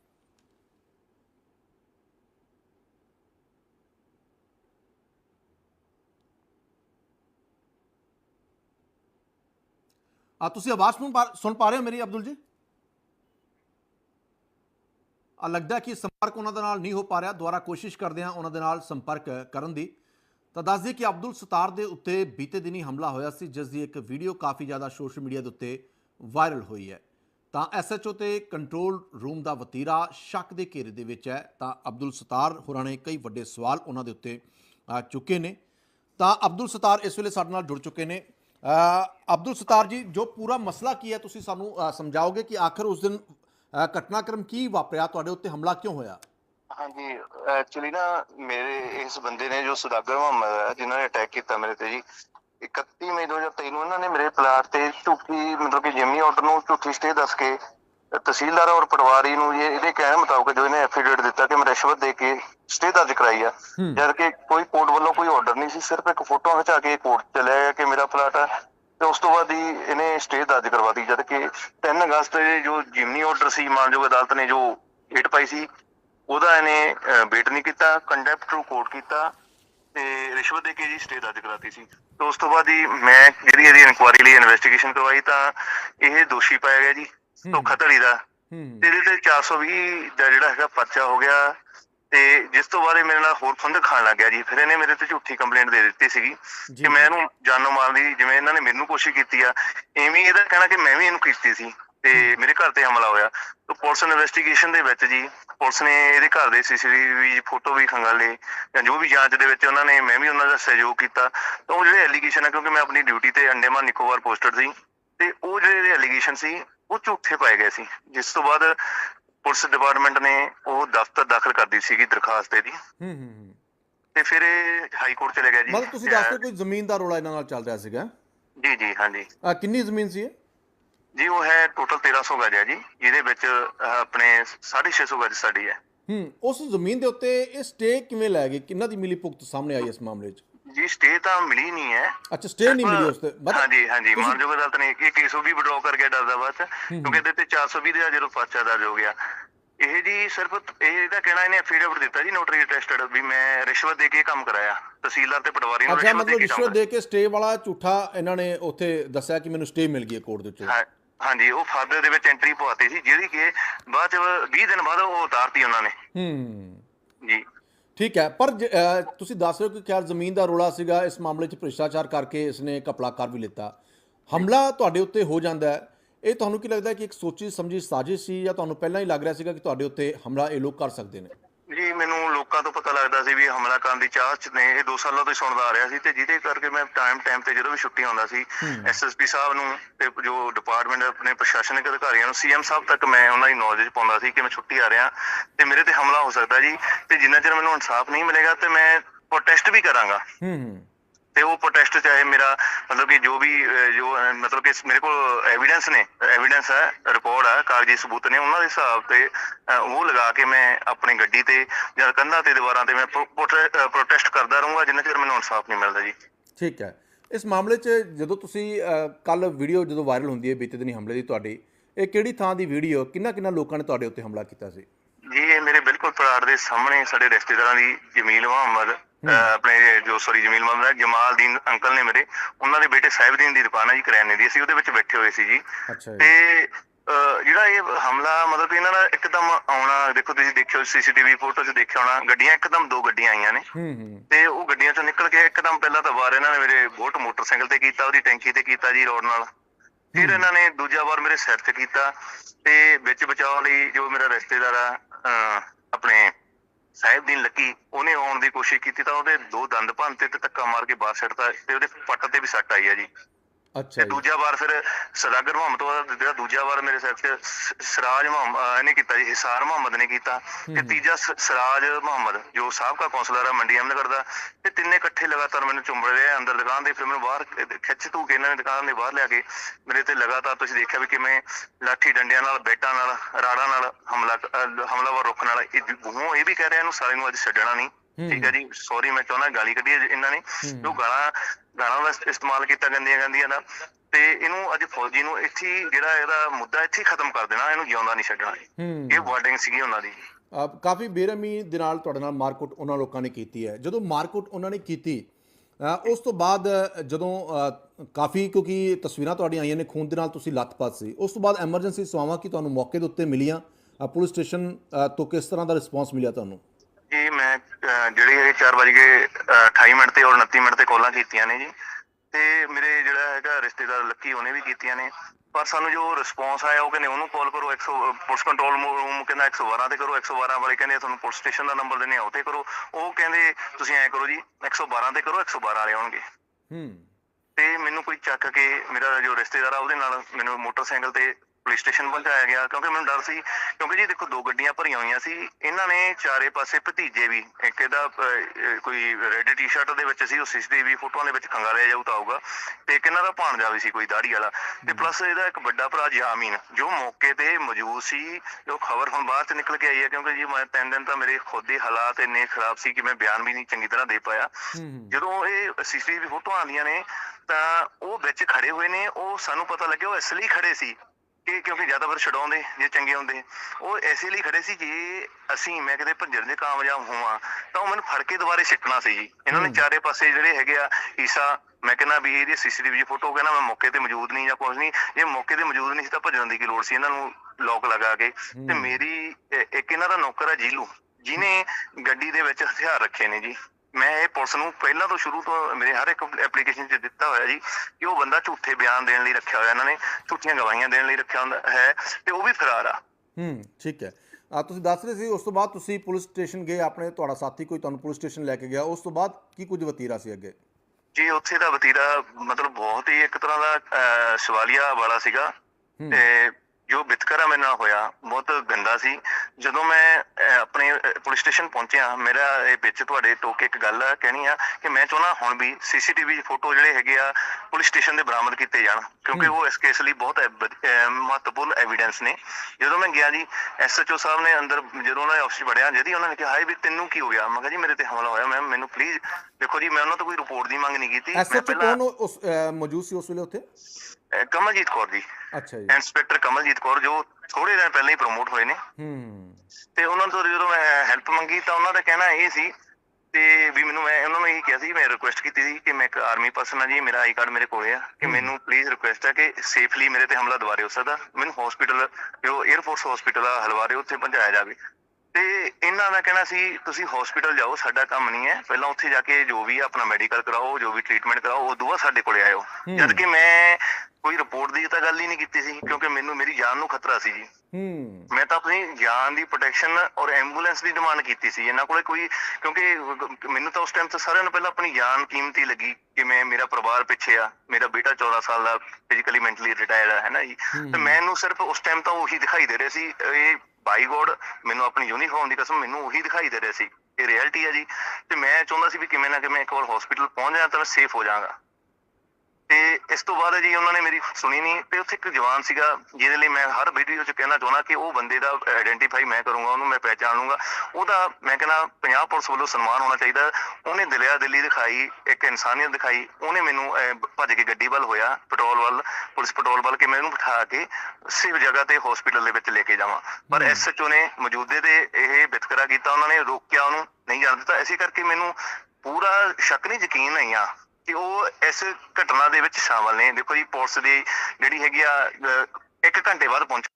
ਆ ਤੁਸੀਂ ਆਵਾਜ਼ ਸੁਣ ਪਾ ਸੁਣ ਪਾ ਰਹੇ ਹੋ ਮੇਰੀ ਅਬਦੁਲ ਜੀ? ਲੱਗਦਾ ਕਿ ਸੰਪਰਕ ਉਹਨਾਂ ਦੇ ਨਾਲ ਨਹੀਂ ਹੋ ਪਾ ਰਿਹਾ। ਦੁਬਾਰਾ ਕੋਸ਼ਿਸ਼ ਕਰਦੇ ਹਾਂ ਉਹਨਾਂ ਦੇ ਨਾਲ ਸੰਪਰਕ ਕਰਨ ਦੀ। ਤਾਂ ਦੱਸ ਦਈਏ ਕਿ ਅਬਦੁਲ ਸਤਾਰ ਦੇ ਉੱਤੇ ਬੀਤੇ ਦਿਨੀ ਹਮਲਾ ਹੋਇਆ ਸੀ, ਜਿਸ ਦੀ ਇੱਕ ਵੀਡੀਓ ਕਾਫੀ ਜ਼ਿਆਦਾ ਸੋਸ਼ਲ ਮੀਡੀਆ ਦੇ ਉੱਤੇ ਵਾਇਰਲ ਹੋਈ ਹੈ। ਤਾਂ ਐਸਐਚਓ ਤੇ ਕੰਟਰੋਲ ਰੂਮ ਦਾ ਵਤੀਰਾ ਸ਼ੱਕ ਦੇ ਘੇਰੇ ਦੇ ਵਿੱਚ ਹੈ। ਤਾਂ ਅਬਦੁਲ ਸਤਾਰ ਹੋਰਾਂ ਨੇ ਕਈ ਵੱਡੇ ਸਵਾਲ ਉਹਨਾਂ ਦੇ ਉੱਤੇ ਚੁੱਕੇ ਨੇ। ਤਾਂ ਅਬਦੁਲ ਸਤਾਰ ਇਸ ਵੇਲੇ ਸਾਡੇ ਨਾਲ ਜੁੜ ਚੁੱਕੇ ਨੇ। ਅਬਦੁਲ ਸਤਾਰ ਜੀ, ਜੋ ਪੂਰਾ ਮਸਲਾ ਕੀ ਹੈ, ਤੁਸੀਂ ਸਾਨੂੰ ਸਮਝਾਓਗੇ ਕਿ ਆਖਰ ਉਸ ਦਿਨ ਘਟਨਾਕ੍ਰਮ ਕੀ ਵਾਪਰਿਆ? ਤੁਹਾਡੇ ਉੱਤੇ ਹਮਲਾ ਕਿਉਂ ਹੋਇਆ? ਹਾਂਜੀ ਐਕਚੁਅਲੀ ਨਾ ਮੇਰੇ ਇਸ ਬੰਦੇ ਨੇ ਜੋ ਸੁਦਾਗਰ ਮੁਹੰਮਦ ਹੈ ਜਿਨ੍ਹਾਂ ਨੇ ਅਟੈਕ ਕੀਤਾ ਮੇਰੇ ਤੇ ਜੀ 31 ਮਈ 2023 ਨੂੰ ਇਹਨਾਂ ਨੇ ਮੇਰੇ ਪਲਾਟ ਤੇ ਝੂਠੀ ਮਤਲਬ ਕਿ ਜਿਮਨੀ ਆਰਡਰ ਨੂੰ ਝੂਠੀ ਸਟੇ ਦੱਸ ਕੇ ਤਹਿਸੀਲਦਾਰ ਔਰ ਪਟਵਾਰੀ ਨੂੰ ਇਹ ਇਹਦੇ ਕਹਿਣ ਮੁਤਾਬਕ ਜੋ ਇਹਨੇ ਐਫੀਡੇਵਿਟ ਦਿੱਤਾ ਕਿ ਮੈਂ ਰਿਸ਼ਵਤ ਦੇ ਕੇ ਸਟੇ ਦਰਜ ਕਰਾਈ ਆ। ਜਦ ਕਿ ਕੋਈ ਕੋਰਟ ਵੱਲੋਂ ਕੋਈ ਆਰਡਰ ਨਹੀਂ ਸੀ ਸਿਰਫ ਇੱਕ ਫੋਟੋ ਖਿਚਾ ਕੇ ਕੋਰਟ ਚਲਿਆ ਗਿਆ ਕਿ ਮੇਰਾ ਪਲਾਟ ਹੈ ਤੇ ਉਸ ਤੋਂ ਬਾਅਦ ਹੀ ਇਹਨੇ ਸਟੇ ਦਰਜ ਕਰਵਾਤੀ ਜਦ ਕਿ 3 ਅਗਸਤ ਦੇ ਜੋ ਜਿਮਨੀ ਆਰਡਰ ਸੀ ਮਾਨਯੋਗ ਅਦਾਲਤ ਨੇ ਜੋ ਹਿੱਟ ਪਾਈ ਸੀ ਉਹਦਾ ਇਹਨੇ ਵੇਟ ਨਹੀਂ ਕੀਤਾ ਕੰਡੈਪਟ ਟੂ ਕੋਰਟ ਕੀਤਾ ਤੇ ਰਿਸ਼ਵਤ ਦੇ ਕੇ ਜੀ ਸਟੇ ਦਰਜ ਕਰਾਤੀ ਸੀ। ਤੇ ਉਸ ਤੋਂ ਬਾਅਦ ਹੀ ਮੈਂ ਜਿਹੜੀ ਇਹਦੀ ਇਨਕੁਆਇਰੀ ਲਈ ਇਨਵੈਸਟੀਗੇਸ਼ਨ ਕਰਵਾਈ ਤਾਂ ਇਹ ਦੋਸ਼ੀ ਪਾਇਆ ਗਿਆ ਜੀ ਧੋਖਾਧੜੀ ਦਾ। ਤੇ ਇਹਦੇ ਤੇ 420 ਦਾ ਜਿਹੜਾ ਹੈਗਾ ਪਰਚਾ ਹੋ ਗਿਆ ਤੇ ਜਿਸ ਤੋਂ ਬਾਅਦ ਇਹ ਮੇਰੇ ਨਾਲ ਹੋਰ ਫੰਦ ਖਾਣ ਲੱਗ ਗਿਆ ਜੀ। ਫਿਰ ਇਹਨੇ ਮੇਰੇ ਤੇ ਝੂਠੀ ਕੰਪਲੇਂਟ ਦੇ ਦਿੱਤੀ ਸੀਗੀ ਕਿ ਮੈਂ ਇਹਨੂੰ ਜਾਨੋਂ ਮਾਰਨ ਦੀ ਜਿਵੇਂ ਇਹਨਾਂ ਨੇ ਮੈਨੂੰ ਕੋਸ਼ਿਸ਼ ਕੀਤੀ ਆ ਐਵੇਂ ਇਹਦਾ ਕਹਿਣਾ ਕਿ ਮੈਂ ਵੀ ਇਹਨੂੰ ਕੀਤੀ ਸੀ ਤੇ ਮੇਰੇ ਘਰ ਤੇ ਹਮਲਾ ਹੋਇਆ। ਤੇ ਪੁਲਿਸ ਇਨਵੈਸਟੀਗੇਸ਼ਨ ਦੇ ਵਿੱਚ ਜੀ ਪੁਲਿਸ ਨੇ ਇਹਦੇ ਘਰ ਦੇ ਸੀਸੀਟੀਵੀ ਫੋਟੋ ਵੀ ਖੰਗਾਲੇ ਜਾਂ ਜੋ ਵੀ ਜਾਂਚ ਦੇ ਵਿੱਚ ਉਹਨਾਂ ਨੇ ਮੈਂ ਵੀ ਉਹਨਾਂ ਦਾ ਸਹਿਯੋਗ ਕੀਤਾ। ਤਾਂ ਉਹ ਜਿਹੜੇ ਐਲੀਗੇਸ਼ਨ ਆ ਕਿਉਂਕਿ ਮੈਂ ਆਪਣੀ ਡਿਊਟੀ ਤੇ ਅੰਡੇਮਾਨ ਨਿਕੋਬਾਰ ਪੋਸਟਡ ਸੀ ਤੇ ਉਹ ਜਿਹੜੇ ਐਲੀਗੇਸ਼ਨ ਸੀ ਉਹ ਝੂਠੇ ਪਾਏ ਗਏ ਸੀ। ਜਿਸ ਤੋਂ ਬਾਅਦ ਪੁਲਿਸ ਡਿਪਾਰਟਮੈਂਟ ਨੇ ਉਹ ਦਫ਼ਤਰ ਦਾਖਲ ਕਰਦੀ ਸੀਗੀ ਦਰਖਾਸਤ ਇਹਦੀ। ਹੂੰ ਹੂੰ ਹੂੰ। ਤੇ ਫਿਰ ਇਹ ਹਾਈ ਕੋਰਟ ਚਲੇ ਗਿਆ ਜੀ। ਮਤਲਬ ਤੁਸੀਂ ਦੱਸਦੇ ਕੋਈ ਜ਼ਮੀਨ ਦਾ ਰੋਲਾ ਇਹਨਾਂ ਨਾਲ ਚੱਲ ਰਿਹਾ ਸੀਗਾ? ਜੀ ਜੀ ਹਾਂਜੀ। ਅ, ਕਿੰਨੀ ਜ਼ਮੀਨ ਸੀ ਇਹ? ਜੀ ਉਹ ਹੈ ਟੋਟਲ 1300 ਗਜ ਹੈ ਜੀ। ਜਿਹਦੇ ਵਿੱਚ ਆਪਣੇ 650 ਗਜ ਸਾਡੀ ਹੈ। ਹੂੰ ਉਸ ਜ਼ਮੀਨ ਦੇ ਉੱਤੇ ਇਹ ਸਟੇ ਕਿਵੇਂ ਲੈ ਗਏ? ਕਿੰਨਾ ਦੀ ਮਿਲੀ ਭੁਗਤ ਸਾਹਮਣੇ ਆਈ ਇਸ ਮਾਮਲੇ 'ਚ? ਜੀ ਸਟੇ ਤਾਂ ਮਿਲੀ ਨਹੀਂ ਹੈ। ਅੱਛਾ ਸਟੇ ਨਹੀਂ ਮਿਲੀ ਉਸ ਤੇ। ਹਾਂਜੀ ਹਾਂਜੀ ਮਾਨਯੋਗ ਅਦਾਲਤ ਨੇ ਇਹ ਕੇਸ ਉਹ ਵੀ ਵਿਡਰਾਅ ਕਰ ਗਿਆ ਡਰਦਾ ਬਾਅਦ ਕਿਉਂਕਿ ਇਹਦੇ ਤੇ 420 ਦਾ ਜਦੋਂ ਪਰਚਾ ਦਰਜ ਹੋ ਗਿਆ। ਇਹ ਜੀ ਸਿਰਫ ਇਹ ਇਹਦਾ ਕਹਿਣਾ ਇਹਨੇ ਐਫੀਡੇਵਿਟ ਦਿੱਤਾ ਜੀ ਨੋਟਰੀ ਅਟੈਸਟਡ ਵੀ ਮੈਂ ਰਿਸ਼ਵਤ ਦੇ ਕੇ ਕੰਮ ਕਰਾਇਆ। ਤਹਿਸੀਲਦਾਰ ਤੇ ਪਟਵਾਰੀ ਨੂੰ ਰਿਸ਼ਵਤ ਦੇ ਕੇ ਰਿਸ਼ਵਤ ਦੇ ਕੇ ਸਟੇ ਵਾਲਾ ਝੂਠਾ ਇਹਨਾਂ ਨੇ ਉੱਥੇ ਦੱਸਿਆ ਕਿ ਮੈਨੂੰ ਸਟੇ ਮਿਲ ਗਈ ਹੈ ਕੋਰਟ ਦੇ ਉੱਤੇ। ਹਾਂ- ਹਾਂਜੀ ਉਹ ਫਾਦਰ ਦੇ ਵਿੱਚ ਐਂਟਰੀ ਪਵਾਤੀ ਸੀ ਜਿਹੜੀ ਕਿ ਬਾਅਦ ਚ 20 ਦਿਨ ਬਾਅਦ ਉਹ ਉਤਾਰਤੀ ਉਹਨਾਂ ਨੇ। ਹੂੰ। ਜੀ। ਠੀਕ ਹੈ, ਪਰ ਜ- ਤੁਸੀਂ ਦੱਸ ਰਹੇ ਹੋ ਕਿ ਖਿਆਲ ਜ਼ਮੀਨ ਦਾ ਰੋਲਾ ਸੀਗਾ, ਇਸ ਮਾਮਲੇ 'ਚ ਭ੍ਰਿਸ਼ਟਾਚਾਰ ਕਰਕੇ ਇਸਨੇ ਕਪੜਾ ਕਰ ਵੀ ਲਿੱਤਾ। ਹਮਲਾ ਤੁਹਾਡੇ ਉੱਤੇ ਹੋ ਜਾਂਦਾ ਹੈ। ਇਹ ਤੁਹਾਨੂੰ ਕੀ ਲੱਗਦਾ ਕਿ ਇੱਕ ਸੋਚੀ ਸਮਝੀ ਸਾਜ਼ਿਸ਼ ਸੀ ਜਾਂ ਤੁਹਾਨੂੰ ਪਹਿਲਾਂ ਹੀ ਲੱਗ ਰਿਹਾ ਸੀਗਾ ਕਿ ਤੁਹਾਡੇ ਉੱਤੇ ਹਮਲਾ ਇਹ ਲੋਕ ਕਰ ਸਕਦੇ ਨੇ? ਜੀ ਮੈਨੂੰ ਲੋਕਾਂ ਤੋਂ ਪਤਾ ਲੱਗਦਾ ਸੀ ਵੀ ਹਮਲਾ ਕਰਨ ਦੀ ਚਾਹ ਚ ਨੇ। ਇਹ 2 ਸਾਲਾਂ ਤੋਂ ਹੀ ਸੁਣਦਾ ਆ ਰਿਹਾ ਸੀ ਤੇ ਜਿਹਦੇ ਕਰਕੇ ਮੈਂ ਟਾਈਮ ਟਾਈਮ ਤੇ ਜਦੋਂ ਵੀ ਛੁੱਟੀ ਆਉਂਦਾ ਸੀ ਐਸਐਸਪੀ ਸਾਹਿਬ ਨੂੰ ਤੇ ਜੋ ਡਿਪਾਰਟਮੈਂਟ ਆਪਣੇ ਪ੍ਰਸ਼ਾਸਨਿਕ ਅਧਿਕਾਰੀਆਂ ਨੂੰ ਸੀਐਮ ਸਾਹਿਬ ਤੱਕ ਮੈਂ ਉਹਨਾਂ ਦੀ ਨੌਲੇਜ ਪਾਉਂਦਾ ਸੀ ਕਿ ਮੈਂ ਛੁੱਟੀ ਆ ਰਿਹਾ ਤੇ ਮੇਰੇ ਤੇ ਹਮਲਾ ਹੋ ਸਕਦਾ ਜੀ। ਤੇ ਜਿੰਨਾ ਚਿਰ ਮੈਨੂੰ ਇਨਸਾਫ ਨਹੀਂ ਮਿਲੇਗਾ ਤੇ ਮੈਂ ਪ੍ਰੋਟੈਸਟ ਵੀ ਕਰਾਂਗਾ। ਹੂੰ ਹੂੰ। ਤੇ ਉਹ ਪ੍ਰੋਟੈਸਟ ਚਾਹੇ ਮੇਰਾ ਮਤਲਬ ਕਿ ਜੋ ਵੀ ਜੋ ਮਤਲਬ ਕਿ ਮੇਰੇ ਕੋਲ ਐਵੀਡੈਂਸ ਨੇ ਐਵੀਡੈਂਸ ਹੈ ਰਿਕਾਰਡ ਹੈ ਕਾਗਜ਼ੀ ਸਬੂਤ ਨੇ ਉਹਨਾਂ ਦੇ ਹਿਸਾਬ ਤੇ ਉਹ ਲਗਾ ਕੇ ਮੈਂ ਆਪਣੀ ਗੱਡੀ ਤੇ ਜਾਂ ਕੰਧਾਂ ਤੇ ਦੀਵਾਰਾਂ ਤੇ ਮੈਂ ਪ੍ਰੋਟੈਸਟ ਕਰਦਾ ਰਹੂੰਗਾ ਜਿੰਨਾ ਚਿਰ ਮੈਨੂੰ ਇਨਸਾਫ ਨਹੀਂ ਮਿਲਦਾ ਜੀ। ਠੀਕ ਹੈ। ਇਸ ਮਾਮਲੇ 'ਚ ਜਦੋਂ ਤੁਸੀਂ ਕੱਲ ਵੀਡੀਓ ਜਦੋਂ ਵਾਇਰਲ ਹੁੰਦੀ ਹੈ ਬੀਤੇ ਦਿਨੀ ਹਮਲੇ ਦੀ ਤੁਹਾਡੀ ਇਹ ਕਿਹੜੀ ਥਾਂ ਦੀ ਵੀਡੀਓ ਕਿੰਨਾ ਕਿੰਨਾ ਲੋਕਾਂ ਨੇ ਤੁਹਾਡੇ ਉੱਤੇ ਹਮਲਾ ਕੀਤਾ ਸੀ? ਜੀ ਇਹ ਮੇਰੇ ਬਿਲਕੁਲ ਪਲਾਟ ਦੇ ਸਾਹਮਣੇ ਸਾਡੇ ਰਿਸ਼ਤੇਦਾਰਾਂ ਦੀ ਜਮੀਲ ਮੁਹੰਮਦ ਆਪਣੇ ਜੋ ਸੌਰੀ ਜਮੀਲ ਮੁਹੰਮਦ ਜਮਾਲਦੀਨ ਅੰਕਲ ਨੇ ਮੇਰੇ ਉਹਨਾਂ ਦੇ ਬੇਟੇ ਸਾਹਿਬਦੀਨ ਦੀ ਦੁਕਾਨ ਹੈ ਜੀ ਕਰਿਆਨੇ ਦੀ। ਅਸੀਂ ਉਹਦੇ ਵਿੱਚ ਬੈਠੇ ਹੋਏ ਸੀ ਜੀ। ਤੇ ਜਿਹੜਾ ਇਹ ਹਮਲਾ ਮਤਲਬ ਇਹਨਾਂ ਦਾ ਇੱਕਦਮ ਆਉਣਾ ਦੇਖੋ ਤੁਸੀਂ ਦੇਖਿਓ ਸੀਸੀਟੀਵੀ ਫੋਟੋ 'ਚ ਦੇਖਿਆ ਹੋਣਾ ਗੱਡੀਆਂ ਇੱਕਦਮ ਦੋ ਗੱਡੀਆਂ ਆਈਆਂ ਨੇ। ਤੇ ਉਹ ਗੱਡੀਆਂ 'ਚੋਂ ਨਿਕਲ ਕੇ ਇੱਕਦਮ ਪਹਿਲਾਂ ਤਾਂ ਵਾਰ ਇਹਨਾਂ ਨੇ ਮੇਰੇ ਬੋਟ ਮੋਟਰਸਾਈਕਲ ਤੇ ਕੀਤਾ ਉਹਦੀ ਟੈਂਕੀ ਤੇ ਕੀਤਾ ਜੀ ਰੋਡ ਨਾਲ। ਫਿਰ ਇਹਨਾਂ ਨੇ ਦੂਜਾ ਵਾਰ ਮੇਰੇ ਸਿਰ ਤੇ ਕੀਤਾ। ਤੇ ਵਿੱਚ ਬਚਾਉ ਲਈ ਜੋ ਮੇਰਾ ਰਿਸ਼ਤੇਦਾਰ ਆ ਆਪਣੇ ਸਾਹਿਬਦੀਨ ਲੱਕੀ ਉਹਨੇ ਆਉਣ ਦੀ ਕੋਸ਼ਿਸ਼ ਕੀਤੀ ਤਾਂ ਉਹਦੇ ਦੋ ਦੰਦ ਭੰਨਤੇ ਤੇ ਧੱਕਾ ਮਾਰ ਕੇ ਬਾਹਰ ਛੱਡਤਾ ਤੇ ਉਹਦੇ ਪੱਟ ਤੇ ਵੀ ਸੱਟ ਆਈ ਆ ਜੀ। ਤੇ ਦੂਜਾ ਵਾਰ ਫਿਰ ਸਦਾਗਰ ਮੁਹੰਮਦ ਤੋਂ ਬਾਅਦ ਜਿਹੜਾ ਦੂਜਾ ਵਾਰ ਮੇਰੇ ਸਿਰ ਤੇ ਸ- ਸਿਰਾਜ ਮੁਹੰਮਦ ਇਹਨੇ ਕੀਤਾ ਜੀ ਹਿਸਾਰ ਮੁਹੰਮਦ ਨੇ ਕੀਤਾ। ਤੇ ਤੀਜਾ ਸਿਰਾਜ ਮੁਹੰਮਦ ਜੋ ਸਾਬਕਾ ਕੌਂਸਲਰ ਹੈ ਮੰਡੀ ਅਹਿਮਦਗੜ੍ਹ ਦਾ ਤੇ ਤਿੰਨੇ ਇਕੱਠੇ ਲਗਾਤਾਰ ਮੈਨੂੰ ਚੁੰਬੜ ਰਹੇ ਆ ਅੰਦਰ ਦੁਕਾਨ ਦੇ ਫਿਰ ਮੈਨੂੰ ਬਾਹਰ ਖਿੱਚ ਧੂ ਕੇ ਇਹਨਾਂ ਨੇ ਦੁਕਾਨ ਦੇ ਬਾਹਰ ਲਿਆ ਕੇ ਮੇਰੇ ਤੇ ਲਗਾਤਾਰ ਤੁਸੀਂ ਦੇਖਿਆ ਵੀ ਕਿਵੇਂ ਲਾਠੀ ਡੰਡਿਆਂ ਨਾਲ ਬੈਟਾਂ ਨਾਲ ਰਾੜਾਂ ਨਾਲ ਹਮਲਾ ਹਮਲਾਵਰ ਰੋਕਣ ਵਾਲਾ ਇਹ ਉਹ ਇਹ ਵੀ ਕਹਿ ਰਿਹਾ ਇਹਨੂੰ ਸਾਰੇ ਨੂੰ ਅੱਜ ਛੱਡਣਾ ਨਹੀਂ। ਠੀਕ ਹੈ ਜੀ ਸੌਰੀ ਮੈਂ ਚਾਹੁੰਦਾ ਗਾਲੀ ਕੱਢੀ ਇਹਨਾਂ ਨੇ। ਜੋ ਗਾਲਾਂ ਗਾਲਾਂ ਦਾ ਇਸਤੇਮਾਲ ਕੀਤਾ ਗੰਦੀਆਂ ਗੰਦੀਆਂ ਦਾ। ਤੇ ਇਹਨੂੰ ਅੱਜ ਫੌਜੀ ਨੂੰ ਇੱਥੇ ਜਿਹੜਾ ਇਹਦਾ ਮੁੱਦਾ ਇੱਥੇ ਖਤਮ ਕਰ ਦੇਣਾ ਇਹਨੂੰ ਜਿਉਂਦਾ ਨਹੀਂ ਛੱਡਣਾ। ਇਹ ਵਾਰਡਿੰਗ ਸੀਗੀ ਉਹਨਾਂ ਦੀ। ਕਾਫੀ ਬੇਰਹਿਮੀ ਦੇ ਨਾਲ ਤੁਹਾਡੇ ਨਾਲ ਮਾਰਕੁੱਟ ਉਹਨਾਂ ਲੋਕਾਂ ਨੇ ਕੀਤੀ ਹੈ। ਜਦੋਂ ਮਾਰਕੁੱਟ ਉਹਨਾਂ ਨੇ ਕੀਤੀ ਉਸ ਤੋਂ ਬਾਅਦ ਜਦੋਂ ਕਾਫੀ ਕਿਉਂਕਿ ਤਸਵੀਰਾਂ ਤੁਹਾਡੀਆਂ ਆਈਆਂ ਨੇ ਖੂਨ ਦੇ ਨਾਲ ਤੁਸੀਂ ਲੱਥਪੱਥ ਸੀ। ਉਸ ਤੋਂ ਬਾਅਦ ਐਮਰਜੈਂਸੀ ਸੇਵਾਵਾਂ ਕੀ ਤੁਹਾਨੂੰ ਮੌਕੇ ਦੇ ਉੱਤੇ ਮਿਲੀਆਂ? ਪੁਲਿਸ ਸਟੇਸ਼ਨ ਤੋਂ ਕਿਸ ਤਰ੍ਹਾਂ ਦਾ ਰਿਸਪਾਂਸ ਮਿਲਿਆ ਤੁਹਾਨੂੰ? ਜੀ ਮੈਂ ਜਿਹੜੀ ਇਹ 4 ਵਜੇ ਕੇ 28 ਮਿੰਟ ਤੇ ਔਰ 29 ਮਿੰਟ ਤੇ ਕਾਲਾਂ ਕੀਤੀਆਂ ਨੇ ਜੀ। ਤੇ ਮੇਰੇ ਜਿਹੜਾ ਹੈਗਾ ਰਿਸ਼ਤੇਦਾਰ ਲੱਕੀ ਉਹਨੇ ਵੀ ਕੀਤੀਆਂ ਨੇ। ਪਰ ਸਾਨੂੰ ਜੋ ਰਿਸਪੌਂਸ ਆਇਆ ਉਹ ਕਹਿੰਦੇ ਉਹਨੂੰ ਕਾਲ ਕਰੋ 100 ਪੁਲਿਸ ਕੰਟਰੋਲ ਰੂਮ ਕਹਿੰਦਾ 112 ਤੇ ਕਰੋ 112 ਵਾਲੇ ਕਹਿੰਦੇ ਤੁਹਾਨੂੰ ਪੁਲਿਸ ਸਟੇਸ਼ਨ ਦਾ ਨੰਬਰ ਦਿੰਦੇ ਆ ਉਹ ਤੇ ਕਰੋ। ਉਹ ਕਹਿੰਦੇ ਤੁਸੀਂ ਐਂ ਕਰੋ ਜੀ 112 ਤੇ ਕਰੋ 112 ਵਾਲੇ ਆਉਣਗੇ। ਹੂੰ। ਤੇ ਮੈਨੂੰ ਕੋਈ ਚੱਕ ਕੇ ਮੇਰਾ ਜੋ ਰਿਸ਼ਤੇਦਾਰ ਆ ਉਹਦੇ ਨਾਲ ਮੈਨੂੰ ਮੋਟਰਸਾਈਕਲ ਤੇ ਪੁਲਿਸ ਸਟੇਸ਼ਨ ਪਹੁੰਚਾਇਆ ਗਿਆ ਕਿਉਂਕਿ ਮੈਨੂੰ ਡਰ ਸੀ ਕਿਉਂਕਿ ਜੀ ਦੇਖੋ ਦੋ ਗੱਡੀਆਂ ਭਰੀਆਂ ਹੋਈਆਂ ਸੀ ਇਹਨਾਂ ਨੇ ਚਾਰੇ ਪਾਸੇ ਭਤੀਜੇ ਵੀ ਇੱਕ ਇਹਦਾ ਅਹ, ਕੋਈ ਰੈੱਡ ਟੀ-ਸ਼ਰਟ ਦੇ ਵਿੱਚ ਸੀ ਉਹ ਸੀਸੀਟੀਵੀ ਫੋਟੋਆਂ ਦੇ ਵਿੱਚ ਖੰਗਾਲਿਆ ਜਾਊ ਤਾਂ ਆਊਗਾ ਤੇ ਇੱਕ ਇਹਨਾਂ ਦਾ ਭਾਣਜਾ ਵੀ ਸੀ ਕੋਈ ਦਾੜੀ ਵਾਲਾ ਤੇ ਪਲੱਸ ਇਹਦਾ ਇੱਕ ਵੱਡਾ ਭਰਾ ਜਾਮੀਨ ਜੋ ਮੌਕੇ ਤੇ ਮੌਜੂਦ ਸੀ ਜੋ ਖਬਰ ਹੁਣ ਬਾਅਦ ਚ ਨਿਕਲ ਕੇ ਆਈ ਹੈ ਕਿਉਂਕਿ ਜੀ ਮੈਂ ਤਿੰਨ ਦਿਨ ਤਾਂ ਮੇਰੇ ਖੁਦ ਦੇ ਹਾਲਾਤ ਇੰਨੇ ਖਰਾਬ ਸੀ ਕਿ ਮੈਂ ਬਿਆਨ ਵੀ ਨਹੀਂ ਚੰਗੀ ਤਰ੍ਹਾਂ ਦੇ ਪਾਇਆ। ਹੂੰ ਜਦੋਂ ਇਹ ਸੀਸੀਟੀਵੀ ਫੋਟੋਆਂ ਆਉਂਦੀਆਂ ਨੇ ਤਾਂ ਉਹ ਵਿੱਚ ਖੜੇ ਹੋਏ ਨੇ ਉਹ ਸਾਨੂੰ ਪਤਾ ਲੱਗਿਆ ਉਹ ਇਸ ਲਈ ਖੜੇ ਸੀ ਕਿ ਕਿਉਂਕਿ ਜ਼ਿਆਦਾ ਫਿਰ ਛਡਾਉਂਦੇ ਜੇ ਚੰਗੇ ਹੁੰਦੇ ਉਹ ਐਸੇ ਲਈ ਖੜੇ ਸੀ ਜੇ ਅਸੀਂ ਮੈਂ ਕਿਤੇ ਭੱਜਣ ਦੇ ਕਾਮਯਾਬ ਹੋਵਾਂ ਤਾਂ ਉਹ ਮੈਨੂੰ ਫੜ ਕੇ ਦੁਬਾਰੇ ਸਿੱਟਣਾ ਸੀ ਜੀ। ਇਹਨਾਂ ਨੇ। ਚਾਰੇ ਪਾਸੇ ਜਿਹੜੇ ਹੈਗੇ ਆ ਈਸਾ ਮੈਂ ਕਹਿੰਦਾ ਵੀ ਇਹਦੀ ਸੀਸੀਟੀਵੀ ਫੋਟੋ ਕਹਿੰਦਾ ਮੈਂ ਮੌਕੇ ਤੇ ਮੌਜੂਦ ਨਹੀਂ ਜਾਂ ਕੁਝ ਨਹੀਂ। ਜੇ ਮੌਕੇ ਤੇ ਮੌਜੂਦ ਨਹੀਂ ਸੀ ਤਾਂ ਭੱਜਣ ਦੀ ਕੀ ਲੋੜ ਸੀ? ਇਹਨਾਂ ਨੂੰ ਲੋਕ ਲਗਾ ਕੇ। ਤੇ। ਮੇਰੀ ਇੱਕ ਇਹਨਾਂ ਦਾ ਨੌਕਰ ਹੈ ਜੀਲੂ। ਜਿਨੇ ਗੱਡੀ ਦੇ ਵਿੱਚ ਹਥਿਆਰ ਰੱਖੇ ਨੇ ਜੀ। ਮੈਂ ਇਹ ਪੁਲਿਸ ਨੂੰ ਪਹਿਲਾਂ ਤੋਂ ਸ਼ੁਰੂ ਤੋਂ ਮੇਰੇ ਹਰ ਇੱਕ ਐਪਲੀਕੇਸ਼ਨ 'ਚ ਦਿੱਤਾ ਹੋਇਆ ਜੀ ਕਿ ਉਹ ਬੰਦਾ ਝੂਠੇ ਬਿਆਨ ਦੇਣ ਲਈ ਰੱਖਿਆ ਹੋਇਆ ਇਹਨਾਂ ਨੇ ਝੂਠੀਆਂ ਗਵਾਹੀਆਂ ਦੇਣ ਲਈ ਰੱਖਿਆ ਹੁੰਦਾ ਹੈ ਤੇ ਉਹ ਵੀ ਫਰਾਰ ਆ। ਹੂੰ ਠੀਕ ਹੈ। ਆ ਤੁਸੀਂ ਦੱਸ ਰਹੇ ਸੀ ਉਸ ਤੋਂ ਬਾਅਦ ਤੁਸੀਂ ਪੁਲਿਸ ਸਟੇਸ਼ਨ ਗਏ ਆਪਣੇ ਤੁਹਾਡਾ ਸਾਥੀ ਕੋਈ ਤੁਹਾਨੂੰ ਪੁਲਿਸ ਸਟੇਸ਼ਨ ਲੈ ਕੇ ਗਿਆ ਉਸ ਤੋਂ ਬਾਅਦ ਕੀ ਕੁਝ ਵਤੀਰਾ ਸੀ ਅੱਗੇ? ਜੀ ਉੱਥੇ ਦਾ ਵਤੀਰਾ ਮਤਲਬ ਬਹੁਤ ਹੀ ਇੱਕ ਤਰ੍ਹਾਂ ਦਾ ਅਹ, ਸਵਾਲੀਆ ਵਾਲਾ ਸੀਗਾ ਤੇ ਜੋ ਵਿਤਕਰਾ ਮੇਰੇ ਨਾਲ ਹੋਇਆ ਬਹੁਤ ਗੰਦਾ ਸੀ। ਜਦੋਂ ਮੈਂ ਆਪਣੇ ਪੁਲਿਸ ਸਟੇਸ਼ਨ ਪਹੁੰਚਿਆ ਮੇਰਾ ਇਹ ਵਿੱਚ ਤੁਹਾਡੇ ਟੋਕੇ ਇੱਕ ਗੱਲ ਕਹਿਣੀ ਆ ਕਿ ਮੈਂ ਚਾਹੁੰਦਾ ਹੁਣ ਵੀ ਸੀਸੀਟੀਵੀ ਫੋਟੋ ਜਿਹੜੇ ਹੈਗੇ ਆ ਪੁਲਿਸ ਸਟੇਸ਼ਨ ਦੇ ਬਰਾਮਦ ਕੀਤੇ ਜਾਣ। ਕਿਉਂਕਿ। ਉਹ ਇਸ ਕੇਸ ਲਈ ਬਹੁਤ ਮਹੱਤਵਪੂਰਨ ਐਵੀਡੈਂਸ ਨੇ। ਜਦੋਂ ਮੈਂ ਗਿਆ ਜੀ ਐਸਐਚਓ ਸਾਹਿਬ ਨੇ ਅੰਦਰ ਜਦੋਂ ਉਹਨਾਂ ਨੇ ਆਫਿਸ ਵੜਿਆ ਜਦੀ ਉਹਨਾਂ ਨੇ ਕਿਹਾ ਹਾਏ ਵੀ ਤੈਨੂੰ ਕੀ ਹੋ ਗਿਆ? ਮੈਂ ਕਿਹਾ ਜੀ ਮੇਰੇ ਤੇ ਹਮਲਾ ਹੋਇਆ ਮੈਂ ਮੈਨੂੰ ਪਲੀਜ਼ ਦੇਖੋ ਜੀ ਮੈਂ ਉਹਨਾਂ ਤੋਂ ਕੋਈ ਰਿਪੋਰਟ ਦੀ ਮੰਗ ਨਹੀਂ ਕੀਤੀ। ਮੈਂ ਐਸਐਚਓ ਕੌਣ ਉਸ ਮੌਜੂਦ ਸੀ ਉਸ ਵੇਲੇ ਉੱਥੇ? ਅਹ, ਕਮਲਜੀਤ ਕੌਰ ਜੀ। ਅੱਛਾ ਜੀ। ਇੰਸਪੈਕਟਰ ਕਮਲਜੀਤ ਕੌਰ ਜੋ ਥੋੜੇ ਦਿਨ ਪਹਿਲਾਂ ਹੀ ਪ੍ਰਮੋਟ ਹੋਏ ਨੇ। ਹੂੰ। ਤੇ ਉਹਨਾਂ ਤੋਂ ਜਦੋਂ ਮੈਂ ਹੈਲਪ ਮੰਗੀ ਤਾਂ ਉਹਨਾਂ ਦਾ ਕਹਿਣਾ ਇਹ ਸੀ ਤੇ ਵੀ ਮੈਨੂੰ ਮੈਂ ਉਹਨਾਂ ਨੂੰ ਇਹ ਕਿਹਾ ਸੀ ਮੈਂ ਰਿਕੁਐਸਟ ਕੀਤੀ ਸੀ ਕਿ ਮੈਂ ਇੱਕ ਆਰਮੀ ਪਰਸਨ ਆ ਜੀ ਮੇਰਾ ਆਈ ਕਾਰਡ ਮੇਰੇ ਕੋਲੇ ਆ ਕਿ। ਮੈਨੂੰ ਪਲੀਜ਼ ਰਿਕੁਐਸਟ ਹੈ ਕਿ ਸੇਫਲੀ ਮੇਰੇ ਤੇ ਹਮਲਾ ਦੁਬਾਰੇ ਹੋ ਸਕਦਾ ਮੈਨੂੰ ਹਸਪੀਟਲ ਜੋ 에ਅਰਫੋਰਸ ਹਸਪੀਟਲ ਆ ਹਲਵਾਰੇ ਉੱਥੇ ਪਹੁੰਚਾਇਆ ਜਾਵੇ। ਤੇ ਇਹਨਾਂ ਦਾ ਕਹਿਣਾ ਸੀ ਤੁਸੀਂ ਹਸਪੀਟਲ ਜਾਓ ਸਾਡਾ ਕੰਮ ਨਹੀਂ ਹੈ। ਪਹਿਲਾਂ ਉੱਥੇ ਜਾ ਕੇ ਜੋ ਵੀ ਆਪਣਾ ਮੈਡੀਕਲ ਕਰਾਓ ਜੋ ਵੀ ਟ੍ਰੀਟਮੈਂਟ ਕਰਾਓ ਉਹ ਦੁਆ ਸਾਡੇ ਕੋਲੇ ਆਇਓ। ਜਦ ਕਿ ਮੈਂ ਕੋਈ ਰਿਪੋਰਟ ਦੀ ਤਾਂ ਗੱਲ ਹੀ ਨਹੀਂ ਕੀਤੀ ਸੀ ਕਿਉਂਕਿ ਮੈਨੂੰ ਮੇਰੀ ਜਾਨ ਨੂੰ ਖਤਰਾ ਸੀ ਜੀ। ਹੂੰ। ਮੈਂ ਤਾਂ ਆਪਣੀ ਜਾਨ ਦੀ ਪ੍ਰੋਟੈਕਸ਼ਨ ਔਰ ਐਂਬੂਲੈਂਸ ਦੀ ਡਿਮਾਂਡ ਕੀਤੀ ਸੀ ਇਹਨਾਂ ਕੋਲੇ ਕੋਈ ਕਿਉਂਕਿ ਮੈਨੂੰ ਤਾਂ ਉਸ ਟਾਈਮ ਤੇ ਸਾਰਿਆਂ ਨੂੰ ਪਹਿਲਾਂ ਆਪਣੀ ਜਾਨ ਕੀਮਤੀ ਲੱਗੀ ਕਿ ਮੈਂ ਮੇਰਾ ਪਰਿਵਾਰ ਪਿੱਛੇ ਆ ਮੇਰਾ ਬੇਟਾ 14 ਸਾਲ ਦਾ ਫਿਜ਼ੀਕਲੀ ਮੈਂਟਲੀ ਰਿਟਾਇਰਡ ਹੈ ਨਾ ਜੀ। ਤੇ ਮੈਨੂੰ ਸਿਰਫ ਉਸ ਟਾਈਮ ਤਾਂ ਉਹੀ ਦਿਖਾਈ ਦੇ ਰਿਹਾ ਸੀ ਇਹ ਬਾਈ ਗੋਡ, ਮੈਨੂੰ ਆਪਣੀ ਯੂਨੀਫਾਰਮ ਦੀ ਕਸਮ ਮੈਨੂੰ ਉਹੀ ਦਿਖਾਈ ਦੇ ਰਿਹਾ ਸੀ। ਇਹ ਰਿਐਲਿਟੀ ਹੈ ਜੀ। ਤੇ ਮੈਂ ਚਾਹੁੰਦਾ ਸੀ ਵੀ ਕਿਵੇਂ ਨਾ ਕਿਵੇਂ ਇੱਕ ਵਾਰ ਹਸਪੀਟਲ ਪਹੁੰਚ ਜਾਣਾ ਤਾਂ ਮੈਂ ਸੇਫ ਹੋ ਜਾਵਾਂਗਾ। ਤੇ ਇਸ ਤੋਂ ਬਾਅਦ ਜੀ ਉਹਨਾਂ ਨੇ ਮੇਰੀ ਸੁਣੀ ਨਹੀਂ ਤੇ ਉੱਥੇ ਇੱਕ ਜਵਾਨ ਸੀਗਾ ਜਿਹਦੇ ਲਈ ਮੈਂ ਹਰ ਵੀਡੀਓ 'ਚ ਕਹਿਣਾ ਚਾਹੁੰਦਾ ਕਿ ਉਹ ਬੰਦੇ ਦਾ ਆਇਡੈਂਟੀਫਾਈ ਮੈਂ ਕਰੂੰਗਾ ਉਹਨੂੰ ਮੈਂ ਪਹਿਚਾਣ ਲੂੰਗਾ। ਉਹਦਾ ਮੈਂ ਕਹਿੰਦਾ ਪੰਜਾਬ ਪੁਲਿਸ ਵੱਲੋਂ ਸਨਮਾਨ ਹੋਣਾ ਚਾਹੀਦਾ। ਉਹਨੇ ਦਿਲਿਆ ਦਿਲੀ ਦਿਖਾਈ ਇੱਕ ਇਨਸਾਨੀਅਤ ਦਿਖਾਈ। ਉਹਨੇ ਮੈਨੂੰ ਭੱਜ ਕੇ ਗੱਡੀ ਵੱਲ ਹੋਇਆ ਪੈਟਰੋਲ ਵੱਲ ਪੁਲਿਸ ਪੈਟਰੋਲ ਵੱਲ ਕਿ ਮੈਂ ਇਹਨੂੰ ਬਿਠਾ ਕੇ ਸੇਫ ਜਗ੍ਹਾ ਤੇ ਹਸਪੀਟਲ ਦੇ ਵਿੱਚ ਲੈ ਕੇ ਜਾਵਾਂ। ਪਰ। ਐਸਐਚਓ ਨੇ ਮੌਜੂਦੇ ਤੇ ਇਹ ਵਿਤਕਰਾ ਕੀਤਾ ਉਹਨਾਂ ਨੇ ਰੋਕਿਆ ਉਹਨੂੰ ਨਹੀਂ ਜਾਣ ਦਿੱਤਾ। ਇਸੇ ਕਰਕੇ ਮੈਨੂੰ ਪੂਰਾ ਸ਼ੱਕ ਨਹੀਂ ਯਕੀਨ ਨਹੀਂ ਆ ਕਿ ਉਹ ਇਸ ਘਟਨਾ ਦੇ ਵਿੱਚ ਸ਼ਾਮਲ ਨੇ। ਦੇਖੋ ਜੀ ਪੁਲਿਸ ਦੀ ਜਿਹੜੀ ਹੈਗੀ ਆ ਅਹ, ਇੱਕ ਘੰਟੇ ਬਾਅਦ ਪਹੁੰਚ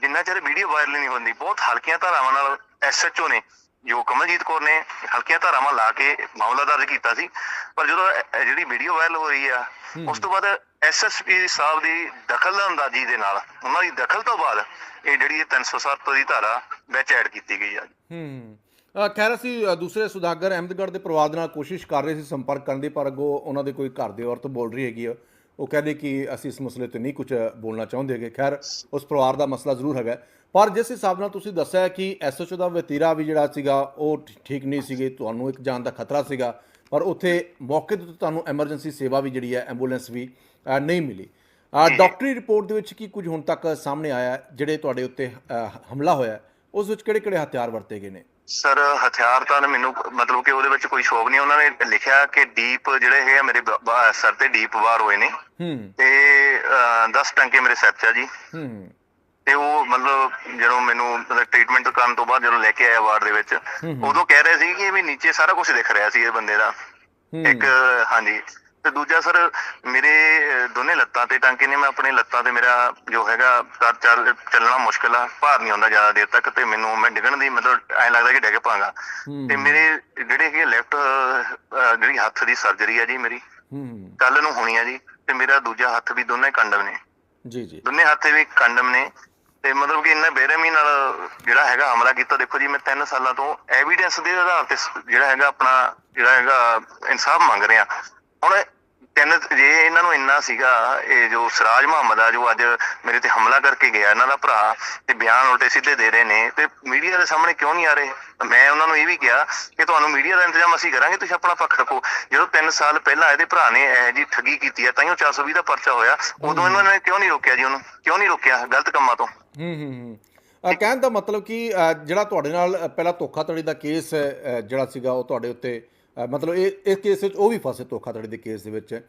ਜਿੰਨਾ ਚਿਰ ਵੀਡੀਓ ਵਾਇਰਲ ਨਹੀਂ ਹੁੰਦੀ ਬਹੁਤ ਹਲਕੀਆਂ ਧਾਰਾਵਾਂ ਨਾਲ ਐਸਐਚਓ ਨੇ ਜੋ ਕਮਲਜੀਤ ਕੌਰ ਨੇ ਹਲਕੀਆਂ ਧਾਰਾਵਾਂ ਲਾ ਕੇ ਮਾਮਲਾ ਦਰਜ ਕੀਤਾ ਸੀ ਪਰ ਜਦੋਂ ਜਿਹੜੀ ਵੀਡੀਓ ਵਾਇਰਲ ਹੋ ਰਹੀ ਆ। ਉਸ ਤੋਂ ਬਾਅਦ ਐਸਐਸਪੀ ਸਾਹਿਬ ਦੀ ਦਖਲ ਅੰਦਾਜ਼ੀ ਦੇ ਨਾਲ ਉਹਨਾਂ ਦੀ ਦਖਲ ਤੋਂ ਬਾਅਦ ਇਹ ਜਿਹੜੀ ਇਹ 307 ਦੀ ਧਾਰਾ ਵਿੱਚ ਐਡ ਕੀਤੀ ਗਈ ਆ। ਹੂੰ। ਖੈਰ ਅਸੀਂ ਦੂਸਰੇ ਸੁਦਾਗਰ ਅਹਿਮਦਗੜ੍ਹ ਦੇ ਪਰਿਵਾਰ ਦੇ ਨਾਲ ਕੋਸ਼ਿਸ਼ ਕਰ ਰਹੇ ਸੀ ਸੰਪਰਕ ਕਰਨ ਦੀ ਪਰ ਅੱਗੋਂ ਉਹਨਾਂ ਦੇ ਕੋਈ ਘਰ ਦੇ ਔਰਤ ਬੋਲ ਰਹੀ ਹੈਗੀ ਆ। ਉਹ ਕਹਿੰਦੇ ਕਿ ਅਸੀਂ ਇਸ ਮਸਲੇ ਤੇ ਨਹੀਂ ਕੁਝ ਬੋਲਣਾ ਚਾਹੁੰਦੇ ਹੈਗੇ। ਖੈਰ ਉਸ ਪਰਿਵਾਰ ਦਾ ਮਸਲਾ ਜ਼ਰੂਰ ਹੈਗਾ। ਪਰ ਜਿਸ ਹਿਸਾਬ ਨਾਲ ਤੁਸੀਂ ਦੱਸਿਆ ਕਿ ਐਸਐਚਓ ਦਾ ਵਤੀਰਾ ਵੀ ਜਿਹੜਾ ਸੀਗਾ ਉਹ ਠੀਕ ਨਹੀਂ ਸੀਗੇ ਤੁਹਾਨੂੰ ਇੱਕ ਜਾਨ ਦਾ ਖਤਰਾ ਸੀਗਾ ਪਰ ਉੱਥੇ ਮੌਕੇ ਤੇ ਤੁਹਾਨੂੰ ਐਮਰਜੈਂਸੀ ਸੇਵਾ ਵੀ ਜਿਹੜੀ ਹੈ ਐਂਬੂਲੈਂਸ ਵੀ ਨਹੀਂ ਮਿਲੀ। ਡਾਕਟਰੀ ਰਿਪੋਰਟ ਦੇ ਵਿੱਚ ਕੀ ਕੁਝ ਹੁਣ ਤੱਕ ਸਾਹਮਣੇ ਆਇਆ? ਜਿਹੜੇ ਤੁਹਾਡੇ ਉੱਤੇ ਹਮਲਾ ਹੋਇਆ ਉਸ ਵਿੱਚ ਕਿਹੜੇ ਕਿਹੜੇ ਹਥਿਆਰ ਵਰਤੇ ਗਏ ਨੇ? ਸਰ ਹਥਿਆਰ ਤਾਂ ਮੈਨੂੰ ਮਤਲਬ ਕਿ ਉਹਦੇ ਵਿੱਚ ਕੋਈ ਸ਼ੌਕ ਨਹੀਂ ਉਹਨਾਂ ਨੇ ਲਿਖਿਆ ਕਿ ਡੀਪ ਜਿਹੜੇ ਹੈਗੇ ਆ ਮੇਰੇ ਸਰ ਤੇ ਡੀਪ ਵਾਰ ਹੋਏ ਨੇ। ਹੂੰ। ਤੇ 10 ਟੰਕੇ ਮੇਰੇ ਸਿਰ ਆ ਜੀ। ਹੂੰ। ਤੇ ਉਹ ਮਤਲਬ ਜਦੋਂ ਮੈਨੂੰ ਮਤਲਬ ਟ੍ਰੀਟਮੈਂਟ ਕਰਨ ਤੋਂ ਬਾਅਦ ਜਦੋਂ ਲੈ ਕੇ ਆਇਆ ਵਾਰਡ ਦੇ ਵਿੱਚ ਉਦੋਂ ਕਹਿ ਰਹੇ ਸੀ ਕਿ ਵੀ ਨੀਚੇ ਸਾਰਾ ਕੁਝ ਦਿਖ ਰਿਹਾ ਸੀ ਇਹ ਬੰਦੇ ਦਾ। ਇੱਕ ਹਾਂਜੀ। ਤੇ ਦੂਜਾ ਸਰ ਮੇਰੇ ਦੋਨੇ ਲੱਤਾਂ ਤੇ ਟਾਂਕੇ ਨੇ ਮੈਂ ਆਪਣੇ ਲੱਤਾਂ ਤੇ ਮੇਰਾ ਜੋ ਹੈਗਾ ਕਰ ਚੱਲ ਚੱਲਣਾ ਮੁਸ਼ਕਲ ਆ ਭਾਰ ਨਹੀਂ ਆਉਂਦਾ ਜ਼ਿਆਦਾ ਦੇਰ ਤੱਕ ਤੇ ਮੈਨੂੰ ਮੈਂ ਡਿੱਗਣ ਦੀ ਮਤਲਬ ਐਂ ਲੱਗਦਾ ਕਿ ਡਿੱਗ ਪਾਂਗਾ। ਤੇ ਮੇਰੇ ਜਿਹੜੇ ਹੈਗੇ ਲੈਫਟ ਜਿਹੜੀ ਹੱਥ ਦੀ ਸਰਜਰੀ ਆ ਜੀ ਮੇਰੀ ਕੱਲ ਨੂੰ ਹੋਣੀ ਆ ਜੀ ਤੇ ਮੇਰਾ ਦੂਜਾ ਹੱਥ ਵੀ ਦੋਨੇ ਕੰਡਮ ਨੇ। ਜੀ ਜੀ। ਦੋਨੇ ਹੱਥ ਵੀ ਕੰਡਮ ਨੇ। ਤੇ ਮਤਲਬ ਕਿ ਇੰਨਾ ਬੇਰਹਿਮੀ ਨਾਲ ਜਿਹੜਾ ਹੈਗਾ ਹਮਲਾ ਕੀਤਾ, ਦੇਖੋ ਜੀ, ਮੈਂ 3 ਸਾਲਾਂ ਤੋਂ ਐਵੀਡੈਂਸ ਦੇ ਆਧਾਰ ਤੇ ਜਿਹੜਾ ਹੈਗਾ ਆਪਣਾ, ਜਿਹੜਾ ਹੈਗਾ ਇਨਸਾਫ ਮੰਗ ਰਿਹਾ। ਹੁਣ ਤਿੰਨ, ਜੇ ਇਹਨਾਂ ਨੂੰ ਇੰਨਾ ਸੀਗਾ, ਇਹ ਜੋ ਸਰਾਜ ਮੁਹੰਮਦ ਆ, ਜੋ ਅੱਜ ਮੇਰੇ ਤੇ ਹਮਲਾ ਕਰਕੇ ਗਿਆ, ਇਹਨਾਂ ਦਾ ਭਰਾ, ਤੇ ਬਿਆਨ ਉਲਟੇ ਸਿੱਧੇ ਦੇ ਰਹੇ ਨੇ, ਤੇ ਮੀਡੀਆ ਦੇ ਸਾਹਮਣੇ ਕਿਉਂ ਨਹੀਂ ਆ ਰਹੇ? ਮੈਂ ਉਹਨਾਂ ਨੂੰ ਇਹ ਵੀ ਕਿਹਾ ਕਿ ਤੁਹਾਨੂੰ ਮੀਡੀਆ ਦਾ ਇੰਤਜ਼ਾਮ ਅਸੀਂ ਕਰਾਂਗੇ, ਤੁਸੀਂ ਆਪਣਾ ਪੱਖ ਰੱਖੋ। ਜਦੋਂ 3 ਸਾਲ ਪਹਿਲਾਂ ਇਹਦੇ ਭਰਾ ਨੇ ਇਹ ਜੀ ਠੱਗੀ ਕੀਤੀ ਹੈ ਤਾਂ ਹੀ 420 ਦਾ ਪਰਚਾ ਹੋਇਆ, ਉਦੋਂ ਇਹਨਾਂ ਨੇ ਕਿਉਂ ਨਹੀਂ ਰੋਕਿਆ ਜੀ ਉਹਨੂੰ? ਕਿਉਂ ਨਹੀਂ ਰੋਕਿਆ ਗਲਤ ਕੰਮਾਂ ਤੋਂ? ਹੂੰ ਹੂੰ ਹੂੰ। ਕਹਿਣ ਦਾ ਮਤਲਬ ਕਿ ਜਿਹੜਾ ਤੁਹਾਡੇ ਨਾਲ ਪਹਿਲਾਂ ਧੋਖਾਧੜੀ ਦਾ ਕੇਸ ਜਿਹੜਾ ਸੀਗਾ, ਉਹ ਤੁਹਾਡੇ ਉੱਤੇ ਮਤਲਬ ਇਹ, ਇਸ ਕੇਸ ਵਿੱਚ ਉਹ ਵੀ ਫਸੇ ਧੋਖਾਧੜੀ ਦੇ ਕੇਸ ਦੇ ਵਿੱਚ।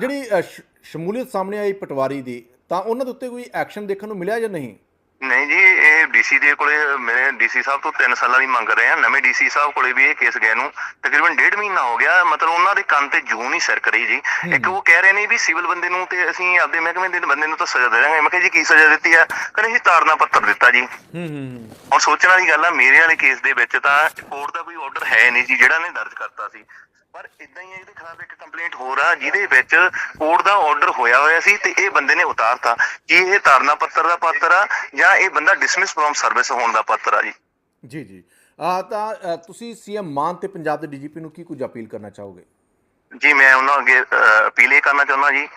ਜਿਹੜੀ ਸ਼- ਸ਼ਮੂਲੀਅਤ ਸਾਹਮਣੇ ਆਈ ਪਟਵਾਰੀ ਦੀ, ਤਾਂ ਉਹਨਾਂ ਦੇ ਉੱਤੇ ਕੋਈ ਐਕਸ਼ਨ ਦੇਖਣ ਨੂੰ ਮਿਲਿਆ ਜਾਂ ਨਹੀਂ? ਨਹੀਂ ਜੀ ਇਹ ਡੀਸੀ ਦੇ ਕੋਲੇ ਮੇਰੇ ਡੀਸੀ ਸਾਹਿਬ ਤੋਂ 3 ਸਾਲਾਂ ਦੀ ਮੰਗ ਰਹੇ ਆ ਨਵੇਂ ਡੀਸੀ ਸਾਹਿਬ ਕੋਲੇ ਵੀ ਇਹ ਕੇਸ ਗਏ ਨੂੰ। ਤਕਰੀਬਨ ਡੇਢ ਮਹੀਨਾ ਹੋ ਗਿਆ ਮਤਲਬ ਉਹਨਾਂ ਦੇ ਕੰਨ ਤੇ ਜੂੰ ਨਹੀਂ ਸਰਕ ਰਹੀ ਜੀ। ਇੱਕ ਉਹ ਕਹਿ ਰਹੇ ਨੇ ਵੀ ਸਿਵਲ ਬੰਦੇ ਨੂੰ ਤੇ ਅਸੀਂ ਆਪਦੇ ਮਹਿਕਮੇ ਦੇ ਬੰਦੇ ਨੂੰ ਤਾਂ ਸਜ਼ਾ ਦੇ ਦਾਂਗੇ। ਮੈਂ ਕਿਹਾ ਜੀ ਕੀ ਸਜ਼ਾ ਦਿੱਤੀ ਆ? ਕਹਿੰਦੇ ਜੀ ਤਾੜਨਾ ਪੱਤਰ ਦਿੱਤਾ ਜੀ। ਹੂੰ ਹੂੰ ਹੁਣ ਸੋਚਣ ਵਾਲੀ ਗੱਲ ਆ ਮੇਰੇ ਵਾਲੇ ਕੇਸ ਦੇ ਵਿੱਚ ਤਾਂ ਕੋਰਟ ਦਾ ਕੋਈ ਆਰਡਰ ਹੈ ਨਹੀਂ ਜੀ ਜਿਹੜਾ ਨੇ ਦਰਜ ਕਰਤਾ ਸੀ। ਪਰ ਇਦਾਂ ਹੀ ਆ, ਇਹਦੇ ਖਿਲਾਫ ਇੱਕ ਕੰਪਲੇਂਟ ਹੋਰ ਆ ਜਿਹਦੇ ਵਿੱਚ ਕੋਰਟ ਦਾ ਆਰਡਰ ਹੋਇਆ ਹੋਇਆ ਸੀ ਤੇ ਇਹ ਬੰਦੇ ਨੇ ਉਤਾਰਤਾ। ਕੀ ਇਹ ਤਾਰਨਾ ਪੱਤਰ ਦਾ ਪਾਤਰ ਆ ਜਾਂ ਇਹ ਬੰਦਾ ਡਿਸਮਿਸ ਫਰੋਮ ਸਰਵਿਸ ਹੋਣ ਦਾ ਪਾਤਰ ਆ ਜੀ? ਜੀ ਜੀ। ਅ, ਤਾਂ ਤੁਸੀਂ ਸੀਐਮ ਮਾਨ ਤੇ ਪੰਜਾਬ ਦੇ ਡੀਜੀਪੀ ਨੂੰ ਕੀ ਕੁਝ ਅਪੀਲ ਕਰਨਾ ਚਾਹੋਗੇ? ਜੀ ਮੈਂ ਉਹਨਾਂ ਅੱਗੇ ਅਪੀਲ ਇਹ ਕਰਨਾ ਚਾਹੁੰਦਾ ਜੀ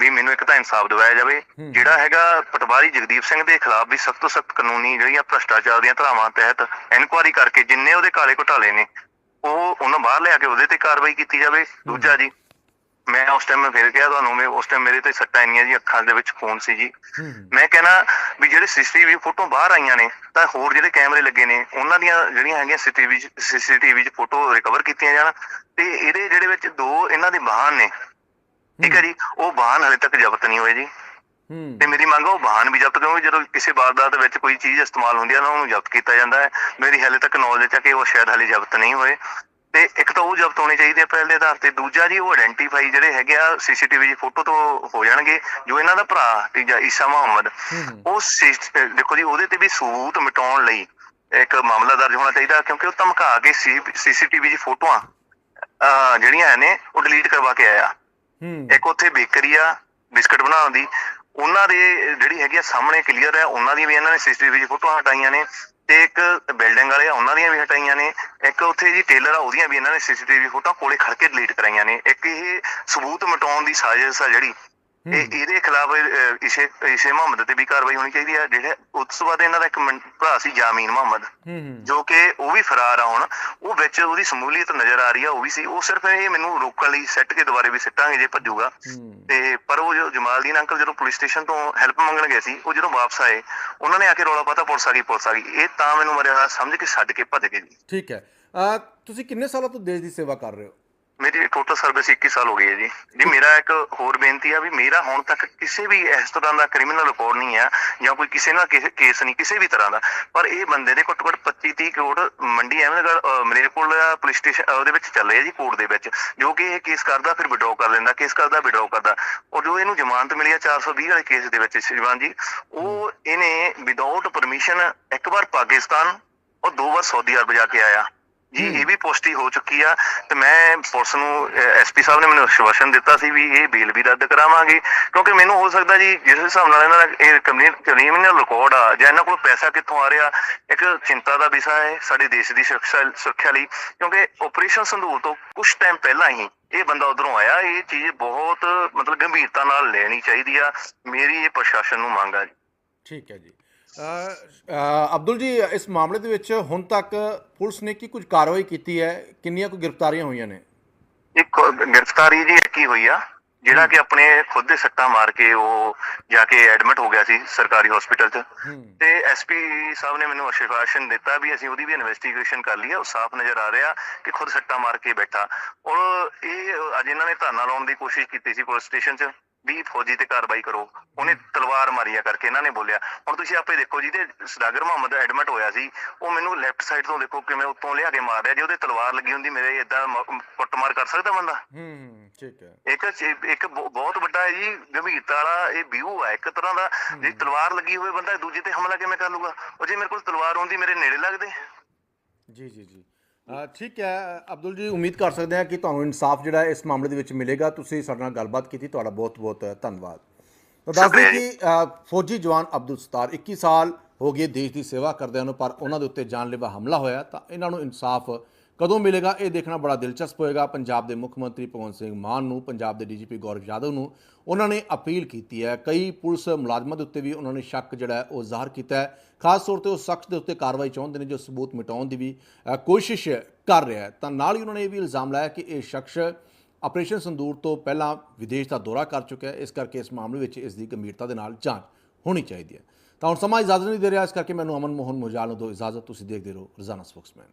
ਵੀ ਮੈਨੂੰ ਇੱਕ ਤਾਂ ਇਨਸਾਫ ਦਿਵਾਇਆ ਜਾਵੇ। ਜਿਹੜਾ ਹੈਗਾ ਪਟਵਾਰੀ ਜਗਦੀਪ ਸਿੰਘ ਦੇ ਖਿਲਾਫ ਵੀ ਸਖਤ ਤੋਂ ਸਖਤ ਕਾਨੂੰਨੀ ਜਿਹੜੀਆਂ ਭ੍ਰਸ਼ਟਾਚਾਰ ਦੀਆਂ ਧਾਰਾਵਾਂ ਤਹਿਤ ਇਨਕੁਆਰੀ ਕਰਕੇ ਜਿੰਨੇ ਉਹਦੇ ਕਾਲੇ ਘੁਟਾਲੇ ਨੇ ਉਹ ਉਹਨਾਂ ਬਾਹਰ ਲਿਆ ਕੇ ਉਹਦੇ ਤੇ ਕਾਰਵਾਈ ਕੀਤੀ ਜਾਵੇ। ਦੂਜਾ ਜੀ ਮੈਂ ਉਸ ਟਾਈਮ ਮੈਂ ਫਿਰ ਕਿਹਾ ਤੁਹਾਨੂੰ ਮੈਂ ਉਸ ਟਾਈਮ ਮੇਰੇ ਤੇ ਸੱਟਾਂ ਇੰਨੀਆਂ ਜੀ ਅੱਖਾਂ ਦੇ ਵਿੱਚ ਖੂਨ ਸੀ ਜੀ। ਮੈਂ ਕਹਿੰਦਾ ਵੀ ਜਿਹੜੇ ਸੀਸੀਟੀਵੀ ਫੋਟੋ ਬਾਹਰ ਆਈਆਂ ਨੇ ਤਾਂ ਹੋਰ ਜਿਹੜੇ ਕੈਮਰੇ ਲੱਗੇ ਨੇ ਉਹਨਾਂ ਦੀਆਂ ਜਿਹੜੀਆਂ ਹੈਗੀਆਂ ਸੀਸੀਟੀਵੀ ਸੀਸੀਟੀਵੀ 'ਚ ਫੋਟੋ ਰਿਕਵਰ ਕੀਤੀਆਂ ਜਾਣ ਤੇ ਇਹਦੇ ਜਿਹੜੇ ਵਿੱਚ ਦੋ ਇਹਨਾਂ ਦੇ ਵਾਹਨ ਨੇ। ਠੀਕ ਹੈ। ਜੀ ਉਹ ਵਾਹਨ ਹਲੇ ਤੱਕ ਜ਼ਬਤ ਨਹੀਂ ਹੋਏ ਜੀ। ਤੇ ਮੇਰੀ ਮੰਗ ਉਹ ਵਾਹਨ ਵੀ ਜ਼ਬਤ ਕਿਉਂਕਿ ਜਦੋਂ ਕਿਸੇ ਵਾਰਦਾਤ ਵਿੱਚ ਕੋਈ ਚੀਜ਼ ਇਸਤੇਮਾਲ ਹੁੰਦੀ ਹੈ ਨਾ ਉਹਨੂੰ ਜ਼ਬਤ ਕੀਤਾ ਜਾਂਦਾ ਹੈ। ਮੇਰੀ ਹਲੇ ਤੱਕ ਨੌਲੇਜ ਹੈ ਕਿ ਉਹ ਸ਼ਾਇਦ ਹਲੇ ਜ਼ਬਤ ਨਹੀਂ ਹੋਏ। ਤੇ ਇੱਕ ਤਾਂ ਉਹ ਜ਼ਬਤ ਹੋਣੇ ਚਾਹੀਦੇ ਪਹਿਲ ਆਧਾਰ ਤੇ। ਦੂਜਾ ਜੀ ਉਹ ਆਇਡੈਂਟੀਫਾਈ ਜਿਹੜੇ ਹੈਗੇ ਆ ਸੀਸੀਟੀਵੀ ਦੀ ਫੋਟੋ ਤੋਂ ਹੋ ਜਾਣਗੇ ਜੋ ਇਹਨਾਂ ਦਾ ਭਰਾ ਤੀਜਾ ਈਸਾ ਮੁਹੰਮਦ। ਉਹ ਦੇਖੋ ਜੀ ਉਹਦੇ ਤੇ ਵੀ ਸਬੂਤ ਮਿਟਾਉਣ ਲਈ ਇੱਕ ਮਾਮਲਾ ਦਰਜ ਹੋਣਾ ਚਾਹੀਦਾ ਕਿਉਂਕਿ ਉਹ ਧਮਕਾ ਕੇ ਸੀਸੀਟੀਵੀ ਦੀ ਫੋਟੋਆਂ ਜਿਹੜੀਆਂ ਨੇ ਉਹ ਡਿਲੀਟ ਕਰਵਾ ਕੇ ਆਇਆ। ਇੱਕ ਉੱਥੇ ਬੇਕਰੀ ਆ ਬਿਸਕਟ ਬਣਾਉਣ ਦੀ। ਉਹਨਾਂ ਦੇ ਜਿਹੜੀ ਹੈਗੀ ਆ ਸਾਹਮਣੇ ਕਲੀਅਰ ਹੈ, ਉਹਨਾਂ ਦੀ ਵੀ ਇਹਨਾਂ ਨੇ ਸੀਸੀਟੀਵੀ ਦੀ ਫੋਟੋਆਂ ਹਟਾਈਆਂ ਨੇ ਤੇ ਇੱਕ ਬਿਲਡਿੰਗ ਵਾਲੇ ਆ, ਉਹਨਾਂ ਦੀਆਂ ਵੀ ਹਟਾਈਆਂ ਨੇ। ਇੱਕ ਉੱਥੇ ਜੀ ਟੇਲਰ ਆ, ਉਹਦੀਆਂ ਵੀ ਇਹਨਾਂ ਨੇ ਸੀਸੀਟੀਵੀ ਫੋਟੋਆਂ ਕੋਲੇ ਖੜ ਕੇ ਡਿਲੀਟ ਕਰਾਈਆਂ ਨੇ। ਇੱਕ ਇਹ ਸਬੂਤ ਮਿਟਾਉਣ ਦੀ ਸਾਜ਼ਿਸ਼ ਆ ਜਿਹੜੀ ਇਹ ਇਹਦੇ ਖਿਲਾਫ ਇਸੇ ਇਸੇ ਮੁਹੰਮਦ ਤੇ ਵੀ ਕਾਰਵਾਈ ਹੋਣੀ ਚਾਹੀਦੀ ਹੈ। ਜਿਹੜੇ ਉਸ ਤੋਂ ਬਾਅਦ ਇਹਨਾਂ ਦਾ ਇੱਕ ਭਰਾ ਸੀ ਜਾਮੀਨ ਮੁਹੰਮਦ ਜੋ ਕਿ ਉਹ ਵੀ ਫਰਾਰ ਆ ਹੁਣ। ਉਹ ਵਿੱਚ ਉਹਦੀ ਸਮੂਲੀਅਤ ਨਜ਼ਰ ਆ ਰਹੀ ਆ ਉਹ ਵੀ ਸੀ। ਉਹ ਸਿਰਫ ਇਹ ਮੈਨੂੰ ਰੋਕਣ ਲਈ ਸੈੱਟ ਕੇ ਦੁਬਾਰੇ ਵੀ ਸਿੱਟਾਂਗੇ ਜੇ ਭੱਜੂਗਾ। ਤੇ ਪਰ ਉਹ ਜੋ ਜਮਾਲਦੀਨ ਅੰਕਲ ਜਦੋਂ ਪੁਲਿਸ ਸਟੇਸ਼ਨ ਤੋਂ ਹੈਲਪ ਮੰਗਣ ਗਏ ਸੀ ਉਹ ਜਦੋਂ ਵਾਪਸ ਆਏ ਉਹਨਾਂ ਨੇ ਆ ਕੇ ਰੌਲਾ ਪਾਤਾ ਪੁਲਿਸ ਆ ਗਈ ਪੁਲਿਸ ਆ ਗਈ। ਇਹ ਤਾਂ ਮੈਨੂੰ ਮਰਿਆ ਸਮਝ ਕੇ ਛੱਡ ਕੇ ਭੱਜ ਗਏ ਜੀ। ਠੀਕ ਹੈ। ਤੁਸੀਂ ਕਿੰਨੇ ਸਾਲਾਂ ਤੋਂ ਦੇਸ਼ ਦੀ ਸੇਵਾ ਕਰ ਰਹੇ ਹੋ? ਮੇਰੀ ਟੋਟਲ ਸਰਵਿਸ 21 ਸਾਲ ਹੋ ਗਈ ਹੈ ਜੀ। ਜੀ ਮੇਰਾ ਇੱਕ ਹੋਰ ਬੇਨਤੀ ਆ ਵੀ ਮੇਰਾ ਹੁਣ ਤੱਕ ਕਿਸੇ ਵੀ ਇਸ ਤਰ੍ਹਾਂ ਦਾ ਕ੍ਰਿਮੀਨਲ ਰਿਕਾਰਡ ਨਹੀਂ ਆ ਜਾਂ ਕੋਈ ਕਿਸੇ ਨਾਲ ਕਿਸੇ ਨਹੀਂ ਕਿਸੇ ਵੀ ਤਰ੍ਹਾਂ ਦਾ। ਪਰ ਇਹ ਬੰਦੇ ਦੇ ਘੱਟੋ ਘੱਟ 25 30 ਕਰੋੜ ਮੰਡੀ ਐਮਨਗੜ ਮਲੇਰਕੋਟਲਾ ਪੁਲਿਸ ਸਟੇਸ਼ਨ ਉਹਦੇ ਵਿੱਚ ਚੱਲ ਰਿਹਾ ਜੀ ਕੋਰਟ ਦੇ ਵਿੱਚ ਜੋ ਕਿ ਇਹ ਕੇਸ ਕਰਦਾ ਫਿਰ ਵਿਡਰਾਅ ਕਰ ਲੈਂਦਾ ਕੇਸ ਕਰਦਾ ਵਿਡਰਾਅ ਕਰਦਾ। ਔਰ ਜੋ ਇਹਨੂੰ ਜ਼ਮਾਨਤ ਮਿਲੀ ਆ 420 ਵਾਲੇ ਕੇਸ ਦੇ ਵਿੱਚ ਸ਼੍ਰੀਮਾਨ ਜੀ ਉਹ ਇਹਨੇ ਵਿਦਆਊਟ ਪਰਮਿਸ਼ਨ ਇੱਕ ਵਾਰ ਪਾਕਿਸਤਾਨ ਔਰ ਦੋ ਵਾਰ ਸਾਊਦੀ ਅਰਬ ਜਾ ਕੇ ਆਇਆ। ਜੀ ਇਹ ਵੀ ਪੁਸ਼ਟੀ ਹੋ ਚੁੱਕੀ ਆ ਤੇ ਮੈਂ ਪੁਲਿਸ ਨੂੰ ਐਸਪੀ ਸਾਹਿਬ ਨੇ ਮੈਨੂੰ ਆਸ਼ਵਾਸਨ ਦਿੱਤਾ ਸੀ ਵੀ ਇਹ ਬੇਲ ਵੀ ਰੱਦ ਕਰਾਵਾਂਗੇ। ਕਿਉਂਕਿ ਮੈਨੂੰ ਹੋ ਸਕਦਾ ਜੀ ਜਿਸ ਹਿਸਾਬ ਨਾਲ ਇਹਨਾਂ ਦਾ ਇਹ ਕ੍ਰਿਮੀਨਲ ਰਿਕਾਰਡ ਆ ਜਾਂ ਇਹਨਾਂ ਕੋਲ ਪੈਸਾ ਕਿੱਥੋਂ ਆ ਰਿਹਾ ਇੱਕ ਚਿੰਤਾ ਦਾ ਵਿਸ਼ਾ ਹੈ ਸਾਡੇ ਦੇਸ਼ ਦੀ ਸੁਰੱਖਿਆ ਲਈ ਕਿਉਂਕਿ ਆਪਰੇਸ਼ਨ ਸੰਦੂਰ ਤੋਂ ਕੁਝ ਟਾਈਮ ਪਹਿਲਾਂ ਹੀ ਇਹ ਬੰਦਾ ਉਧਰੋਂ ਆਇਆ ਇਹ ਚੀਜ਼ ਬਹੁਤ ਮਤਲਬ ਗੰਭੀਰਤਾ ਨਾਲ ਲੈਣੀ ਚਾਹੀਦੀ ਆ। ਮੇਰੀ ਇਹ ਪ੍ਰਸ਼ਾਸਨ ਨੂੰ ਮੰਗ ਆ ਜੀ। ਠੀਕ ਹੈ ਜੀ। ਅਬਦੁਲ ਜੀ ਇਸ ਮਾਮਲੇ ਦੇ ਵਿੱਚ ਹੁਣ ਤੱਕ ਪੁਲਿਸ ਨੇ ਕੀ ਕੁਝ ਕਾਰਵਾਈ ਕੀਤੀ ਹੈ? ਕਿੰਨੀਆਂ ਕੁ ਗ੍ਰਿਫਤਾਰੀਆਂ ਹੋਈਆਂ ਨੇ? ਇੱਕ ਗ੍ਰਿਫਤਾਰੀ ਜੀ ਇੱਕ ਹੀ ਹੋਈ ਆ ਜਿਹੜਾ ਕਿ ਆਪਣੇ ਖੁਦ ਦੇ ਸੱਟਾਂ ਮਾਰ ਕੇ ਉਹ ਜਾ ਕੇ ਐਡਮਿਟ ਹੋ ਗਿਆ ਸੀ ਸਰਕਾਰੀ ਹਸਪੀਟਲ 'ਚ। ਤੇ ਐਸਪੀ ਸਾਹਿਬ ਨੇ ਮੈਨੂੰ ਅਸ਼ਵਾਸਨ ਦਿੱਤਾ ਵੀ ਅਸੀਂ ਉਹਦੀ ਵੀ ਇਨਵੈਸਟੀਗੇਸ਼ਨ ਕਰ ਲਈ ਹੈ ਉਹ ਸਾਫ਼ ਨਜ਼ਰ ਆ ਰਿਹਾ ਕਿ ਖੁਦ ਸੱਟਾ ਮਾਰ ਕੇ ਬੈਠਾ। ਔਰ ਇਹ ਅੱਜ ਇਹਨਾਂ ਨੇ ਧਰਨਾ ਲਾਉਣ ਦੀ ਕੋਸ਼ਿਸ਼ ਕੀਤੀ ਸੀ ਪੁਲਿਸ ਸਟੇਸ਼ਨ 'ਚ। ਵੀ ਫੌਜੀ ਤੇ ਕਾਰਵਾਈ ਕਰੋ। ਉਹਨੇ ਤਲਵਾਰ ਮਾਰੀਆ ਕਰਕੇ ਇਹਨਾਂ ਨੇ ਬੋਲਿਆ। ਹੁਣ ਤੁਸੀਂ ਆਪੇ ਦੇਖੋ ਜਿਹਦੇ ਸਦਾਗਰ ਮੁਹੰਮਦ ਐਡਮਿਟ ਹੋਇਆ ਸੀ ਉਹ ਮੈਨੂੰ ਲੈਫਟ ਸਾਈਡ ਤੋਂ ਦੇਖੋ ਕਿਵੇਂ ਉੱਤੋਂ ਲਿਆ ਕੇ ਮਾਰ ਰਿਹਾ। ਜੇ ਉਹਦੇ ਤਲਵਾਰ ਲੱਗੀ ਹੁੰਦੀ ਮੇਰੇ ਇਦਾਂ ਕੁੱਟਮਾਰ ਕਰ ਸਕਦਾ ਬੰਦਾ? ਹੂੰ ਠੀਕ ਹੈ। ਇੱਕ ਇੱਕ ਬਹੁ- ਬਹੁਤ ਵੱਡਾ ਹੈ ਜੀ ਗੰਭੀਰਤਾ ਵਾਲਾ ਇਹ ਵਿਊ ਹੈ ਇੱਕ ਤਰ੍ਹਾਂ ਦਾ। ਜੇ ਤਲਵਾਰ ਲੱਗੀ ਹੋਵੇ ਬੰਦਾ ਦੂਜੇ ਤੇ ਹਮਲਾ ਕਿਵੇਂ ਕਰ ਲੂਗਾ? ਉਹ ਜੇ ਮੇਰੇ ਕੋਲ ਤਲਵਾਰ ਹੁੰਦੀ ਮੇਰੇ ਨੇੜੇ ਲੱਗਦੇ ਜੀ ਜੀ ਜੀ। ਠੀਕ ਹੈ ਅਬਦੁਲ ਜੀ, ਉਮੀਦ ਕਰ ਸਕਦੇ ਹਾਂ ਕਿ ਤੁਹਾਨੂੰ ਇਨਸਾਫ ਜਿਹੜਾ ਇਸ ਮਾਮਲੇ ਦੇ ਵਿੱਚ ਮਿਲੇਗਾ। ਤੁਸੀਂ ਸਾਡੇ ਨਾਲ ਗੱਲਬਾਤ ਕੀਤੀ, ਤੁਹਾਡਾ ਬਹੁਤ ਬਹੁਤ ਧੰਨਵਾਦ। ਤਾਂ ਦੱਸ ਦਈਏ ਕਿ ਫੌਜੀ ਜਵਾਨ ਅਬਦੁਲ ਸਤਾਰ 21 ਸਾਲ ਹੋ ਗਏ ਦੇਸ਼ ਦੀ ਸੇਵਾ ਕਰਦਿਆਂ ਨੂੰ, ਪਰ ਉਹਨਾਂ ਦੇ ਉੱਤੇ ਜਾਨਲੇਵਾ ਹਮਲਾ ਹੋਇਆ, ਤਾਂ ਇਹਨਾਂ ਨੂੰ ਇਨਸਾਫ ਕਦੋਂ ਮਿਲੇਗਾ ਇਹ ਦੇਖਣਾ ਬੜਾ ਦਿਲਚਸਪ ਹੋਏਗਾ। ਪੰਜਾਬ ਦੇ ਮੁੱਖ ਮੰਤਰੀ ਭਗਵੰਤ ਸਿੰਘ ਮਾਨ ਨੂੰ, ਪੰਜਾਬ ਦੇ ਡੀਜੀਪੀ ਗੌਰਵ ਯਾਦਵ ਨੂੰ ਉਹਨਾਂ ਨੇ ਅਪੀਲ ਕੀਤੀ ਹੈ। ਕਈ ਪੁਲਿਸ ਮੁਲਾਜ਼ਮਾਂ ਦੇ ਉੱਤੇ ਵੀ ਉਹਨਾਂ ਨੇ ਸ਼ੱਕ ਜਿਹੜਾ ਉਹ ਜ਼ਾਹਰ ਕੀਤਾ ਹੈ। ਖਾਸ ਤੌਰ ਤੇ ਉਹ ਸ਼ਖਸ ਦੇ ਉੱਤੇ ਕਾਰਵਾਈ ਚਾਹੁੰਦੇ ਨੇ, ਜੋ ਸਬੂਤ ਮਿਟਾਉਣ ਦੀ ਵੀ ਕੋਸ਼ਿਸ਼ ਕਰ ਰਿਹਾ ਹੈ। ਤਾਂ ਨਾਲ ਹੀ ਉਹਨਾਂ ਨੇ ਇਹ ਵੀ ਇਲਜ਼ਾਮ ਲਾਇਆ ਕਿ ਇਹ ਸ਼ਖਸ ਆਪਰੇਸ਼ਨ ਸੰਦੂਰ ਤੋਂ ਪਹਿਲਾਂ ਵਿਦੇਸ਼ ਦਾ ਦੌਰਾ ਕਰ ਚੁੱਕਿਆ ਹੈ। ਇਸ ਕਰਕੇ ਇਸ ਮਾਮਲੇ ਵਿੱਚ ਇਸ ਦੀ ਗੰਭੀਰਤਾ ਦੇ ਨਾਲ ਜਾਂਚ ਹੋਣੀ ਚਾਹੀਦੀ ਹੈ। ਤਾਂ ਹੁਣ ਸਮਾਂ ਇਜਾਜ਼ਤ ਨਹੀਂ ਦੇ ਰਿਹਾ। ਇਸ ਕਰਕੇ ਮੈਨੂੰ ਅਮਨ ਮੋਹਨ ਮੁਜਾਲ ਨੂੰ ਦੋ ਇਜਾਜ਼ਤ ਤੁਸੀਂ ਦੇਖਦੇ ਰਹੋ। ਰੋਜ਼ਾਨਾ ਸਪੋਕਸਮੈਨ।